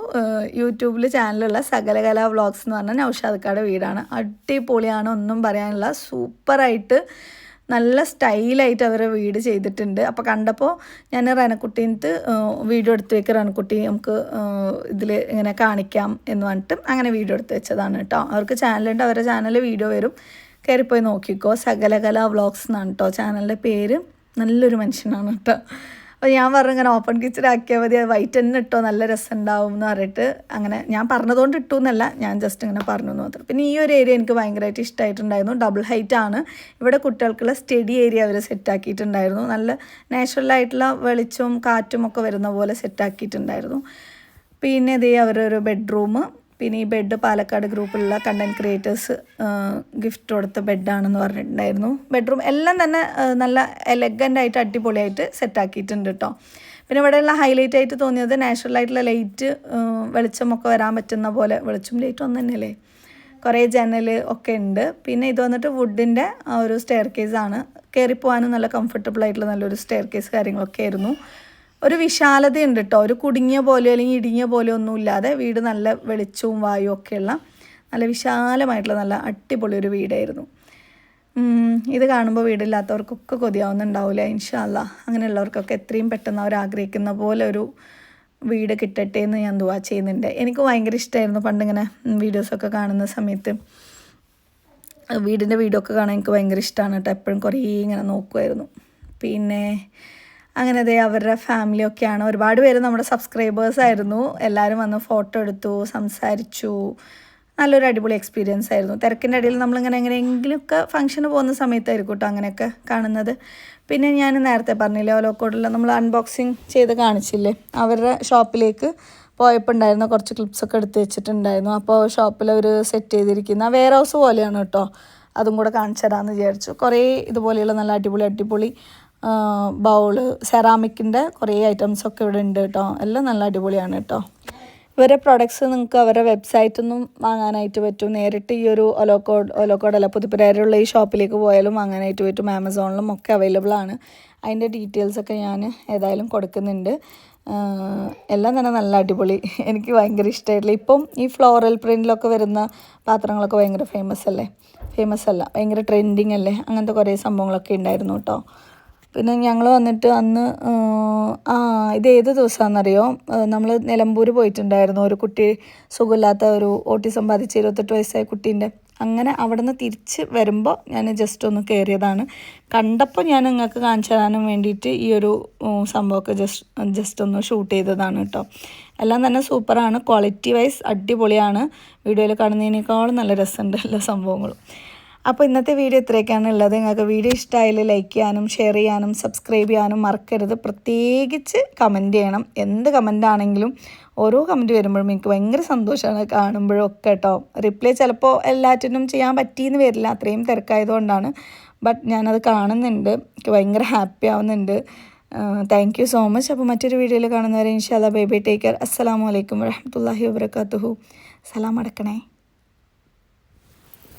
യൂട്യൂബിൽ ചാനലുള്ള സകലകല വ്ളോഗ്സ് എന്ന് പറഞ്ഞാൽ നൗഷാദക്കാടെ വീടാണ്. അടിപൊളിയാണ് ഒന്നും പറയാനില്ല. സൂപ്പറായിട്ട് നല്ല സ്റ്റൈലായിട്ട് അവരെ വീട് ചെയ്തിട്ടുണ്ട്. അപ്പോൾ കണ്ടപ്പോൾ ഞാൻ റനക്കുട്ടീനത്ത് വീഡിയോ എടുത്ത് വെക്കുക റനക്കുട്ടി നമുക്ക് ഇതിൽ ഇങ്ങനെ കാണിക്കാം എന്ന് പറഞ്ഞിട്ട് അങ്ങനെ വീഡിയോ എടുത്ത് വെച്ചതാണ് കേട്ടോ. അവർക്ക് ചാനലുണ്ട് അവരുടെ ചാനലിൽ വീഡിയോ വരും. കയറിപ്പോയി നോക്കിക്കോ. സകലകല വ്ളോഗ്സ് എന്നാണ് കേട്ടോ ചാനലിന്റെ പേര്. നല്ലൊരു മനുഷ്യനാണ് കേട്ടോ അപ്പോൾ ഞാൻ പറഞ്ഞു ഇങ്ങനെ ഓപ്പൺ കിച്ചൺ ആക്കിയാൽ മതി. അത് വൈറ്റ് തന്നെ ഇട്ടോ. നല്ല രസം ഉണ്ടാവും എന്ന് പറഞ്ഞിട്ട് അങ്ങനെ ഞാൻ പറഞ്ഞതുകൊണ്ട് ഇട്ടു എന്നല്ല. ഞാൻ ജസ്റ്റ് ഇങ്ങനെ പറഞ്ഞു എന്ന് മാത്രം. പിന്നെ ഈ ഒരു ഏരിയ എനിക്ക് ഭയങ്കരമായിട്ട് ഇഷ്ടമായിട്ടുണ്ടായിരുന്നു ഡബിൾ ഹൈറ്റ് ആണ്. ഇവിടെ കുട്ടികൾക്കുള്ള സ്റ്റഡി ഏരിയ അവർ സെറ്റാക്കിയിട്ടുണ്ടായിരുന്നു നല്ല നാച്ചുറൽ ആയിട്ടുള്ള വെളിച്ചവും കാറ്റും ഒക്കെ വരുന്ന പോലെ സെറ്റാക്കിയിട്ടുണ്ടായിരുന്നു പിന്നെ ഇതേ അവരൊരു ബെഡ്റൂം പിന്നെ ഈ ബെഡ് പാലക്കാട് ഗ്രൂപ്പിലുള്ള കണ്ടന്റ് ക്രിയേറ്റേഴ്സ് ഗിഫ്റ്റ് കൊടുത്ത ബെഡാണെന്ന് പറഞ്ഞിട്ടുണ്ടായിരുന്നു. ബെഡ്റൂം എല്ലാം തന്നെ നല്ല എലഗന്റ് ആയിട്ട് അടിപൊളിയായിട്ട് സെറ്റാക്കിയിട്ടുണ്ട് കേട്ടോ പിന്നെ ഇവിടെയുള്ള ഹൈലൈറ്റ് ആയിട്ട് തോന്നിയത് നാച്ചുറൽ ആയിട്ടുള്ള ലൈറ്റ് വെളിച്ചമൊക്കെ വരാൻ പറ്റുന്ന പോലെ വെളിച്ചം ലൈറ്റ് ഒന്ന് തന്നെയല്ലേ കുറേ ജനൽ ഒക്കെ ഉണ്ട്. പിന്നെ ഇത് വന്നിട്ട് വുഡിന്റെ ഒരു സ്റ്റെയർ കേസാണ് കയറിപ്പോകാനും നല്ല കംഫർട്ടബിൾ ആയിട്ടുള്ള നല്ലൊരു സ്റ്റെയർ കേസ് കാര്യങ്ങളൊക്കെ ആയിരുന്നു. ഒരു വിശാലതയുണ്ട് കേട്ടോ ഒരു കുടുങ്ങിയ പോലെ അല്ലെങ്കിൽ ഇടുങ്ങിയ പോലെ ഒന്നും ഇല്ലാതെ വീട് നല്ല വെളിച്ചവും വായുവും ഒക്കെയുള്ള നല്ല വിശാലമായിട്ടുള്ള നല്ല അടിപൊളി ഒരു വീടായിരുന്നു. ഇത് കാണുമ്പോൾ വീടില്ലാത്തവർക്കൊക്കെ കൊതിയാവുന്നുണ്ടാവില്ല ഇൻഷാല്ല അങ്ങനെയുള്ളവർക്കൊക്കെ എത്രയും പെട്ടെന്ന് അവർ ആഗ്രഹിക്കുന്ന പോലെ ഒരു വീട് കിട്ടട്ടെ എന്ന് ഞാൻ ദുവാ ചെയ്യുന്നുണ്ട്. എനിക്ക് ഭയങ്കര ഇഷ്ടമായിരുന്നു പണ്ടിങ്ങനെ വീഡിയോസൊക്കെ കാണുന്ന സമയത്ത്. വീടിന്റെ വീഡിയോ ഒക്കെ കാണാൻ എനിക്ക് ഭയങ്കര ഇഷ്ടമാണ് കേട്ടോ. എപ്പോഴും കുറേ ഇങ്ങനെ നോക്കുമായിരുന്നു. പിന്നെ അങ്ങനെ അതെ അവരുടെ ഫാമിലിയൊക്കെയാണ് ഒരുപാട് പേര് നമ്മുടെ സബ്സ്ക്രൈബേഴ്സ് ആയിരുന്നു. എല്ലാവരും വന്ന് ഫോട്ടോ എടുത്തു സംസാരിച്ചു. നല്ലൊരു അടിപൊളി എക്സ്പീരിയൻസ് ആയിരുന്നു. തിരക്കിന്റെ ഇടയിൽ നമ്മളിങ്ങനെ എങ്ങനെയെങ്കിലുമൊക്കെ ഫംഗ്ഷന് പോകുന്ന സമയത്തായിരിക്കും കേട്ടോ അങ്ങനെയൊക്കെ കാണുന്നത്. പിന്നെ ഞാൻ നേരത്തെ പറഞ്ഞില്ലേ ഓലോക്കോടിൽ നമ്മൾ അൺബോക്സിങ് ചെയ്ത് കാണിച്ചില്ലേ? അവരുടെ ഷോപ്പിലേക്ക് പോയപ്പോൾ ഉണ്ടായിരുന്ന കുറച്ച് ക്ലിപ്സൊക്കെ എടുത്ത് വെച്ചിട്ടുണ്ടായിരുന്നു. അപ്പോൾ ഷോപ്പിൽ അവർ സെറ്റ് ചെയ്തിരിക്കുന്ന വെയർ ഹൗസ് പോലെയാണ് കേട്ടോ അതും കൂടെ കാണിച്ചു തരാമെന്ന് വിചാരിച്ചു. കുറേ ഇതുപോലെയുള്ള നല്ല അടിപൊളി അടിപൊളി ബൗൾ സെറാമിക്കിന്റെ കുറേ ഐറ്റംസൊക്കെ ഇവിടെ ഉണ്ട് കേട്ടോ എല്ലാം നല്ല അടിപൊളിയാണ് കേട്ടോ ഇവരെ പ്രൊഡക്ട്സ് നിങ്ങൾക്ക് അവരുടെ വെബ്സൈറ്റിൽ നിന്നും വാങ്ങാനായിട്ട് പറ്റും. നേരിട്ട് ഈ ഒരു ഒലോക്കോഡ് ഒലോക്കോഡ് അല്ല പുതുപ്പരാരുള്ള ഈ ഷോപ്പിലേക്ക് പോയാലും വാങ്ങാനായിട്ട് പറ്റും. ആമസോണിലും ഒക്കെ അവൈലബിൾ ആണ്. അതിന്റെ ഡീറ്റെയിൽസ് ഒക്കെ ഞാൻ ഏതായാലും കൊടുക്കുന്നുണ്ട്. എല്ലാം തന്നെ നല്ല അടിപൊളി. എനിക്ക് ഭയങ്കര ഇഷ്ടമായിട്ടില്ല ഇപ്പം ഈ ഫ്ലോറൽ പ്രിന്റിലൊക്കെ വരുന്ന പാത്രങ്ങളൊക്കെ ഭയങ്കര ഫേമസ് അല്ലേ? ഫേമസ് അല്ല ഭയങ്കര ട്രെൻഡിങ് അല്ലേ? അങ്ങനത്തെ കുറേ സംഭവങ്ങളൊക്കെ ഉണ്ടായിരുന്നു കേട്ടോ പിന്നെ ഞങ്ങൾ വന്നിട്ട് അന്ന് ആ ഇത് ഏത് ദിവസമാണെന്നറിയോ നമ്മൾ നിലമ്പൂർ പോയിട്ടുണ്ടായിരുന്നു. ഒരു കുട്ടി സുഖമില്ലാത്ത ഒരു ഓട്ടിസം ബാധിച്ച് ഇരുപത്തെട്ട് വയസ്സായ കുട്ടീന്റെ. അങ്ങനെ അവിടെ നിന്ന് തിരിച്ച് വരുമ്പോൾ ഞാൻ ജസ്റ്റ് ഒന്ന് കയറിയതാണ് കണ്ടപ്പോൾ ഞാൻ നിങ്ങൾക്ക് കാണിച്ചു തരാനും വേണ്ടിയിട്ട് ഈ ഒരു സംഭവമൊക്കെ ജസ്റ്റ് ജസ്റ്റ് ഒന്ന് ഷൂട്ട് ചെയ്തതാണ് കേട്ടോ. എല്ലാം തന്നെ സൂപ്പറാണ്. ക്വാളിറ്റി വൈസ് അടിപൊളിയാണ്. വീഡിയോയിൽ കാണുന്നതിനേക്കാളും നല്ല രസമുണ്ട് എല്ലാ സംഭവങ്ങളും. അപ്പോൾ ഇന്നത്തെ വീഡിയോ ഇത്രയൊക്കെയാണ് ഉള്ളത്. നിങ്ങൾക്ക് വീഡിയോ ഇഷ്ടമായാൽ ലൈക്ക് ചെയ്യാനും ഷെയർ ചെയ്യാനും സബ്സ്ക്രൈബ് ചെയ്യാനും മറക്കരുത്. പ്രത്യേകിച്ച് കമന്റ് ചെയ്യണം. എന്ത് കമന്റ് ആണെങ്കിലും ഓരോ കമന്റ് വരുമ്പോഴും എനിക്ക് ഭയങ്കര സന്തോഷമാണ് കാണുമ്പോഴും ഒക്കെ കേട്ടോ റിപ്ലൈ ചിലപ്പോൾ എല്ലാറ്റിനും ചെയ്യാൻ പറ്റിയെന്ന് വരില്ല. അത്രയും തിരക്കായതുകൊണ്ടാണ്. ബട്ട് ഞാനത് കാണുന്നുണ്ട്. എനിക്ക് ഭയങ്കര ഹാപ്പി ആവുന്നുണ്ട്. താങ്ക് യു സോ മച്ച് അപ്പോൾ മറ്റൊരു വീഡിയോയിൽ കാണുന്നവരെ ഇൻഷാല്ല ബൈ ബൈ ടേക്ക് കെയർ അസ്സാം വലൈക്കും വരഹമുല്ലാഹി വബർക്കാത്തുഹു സലാം അടക്കണേ.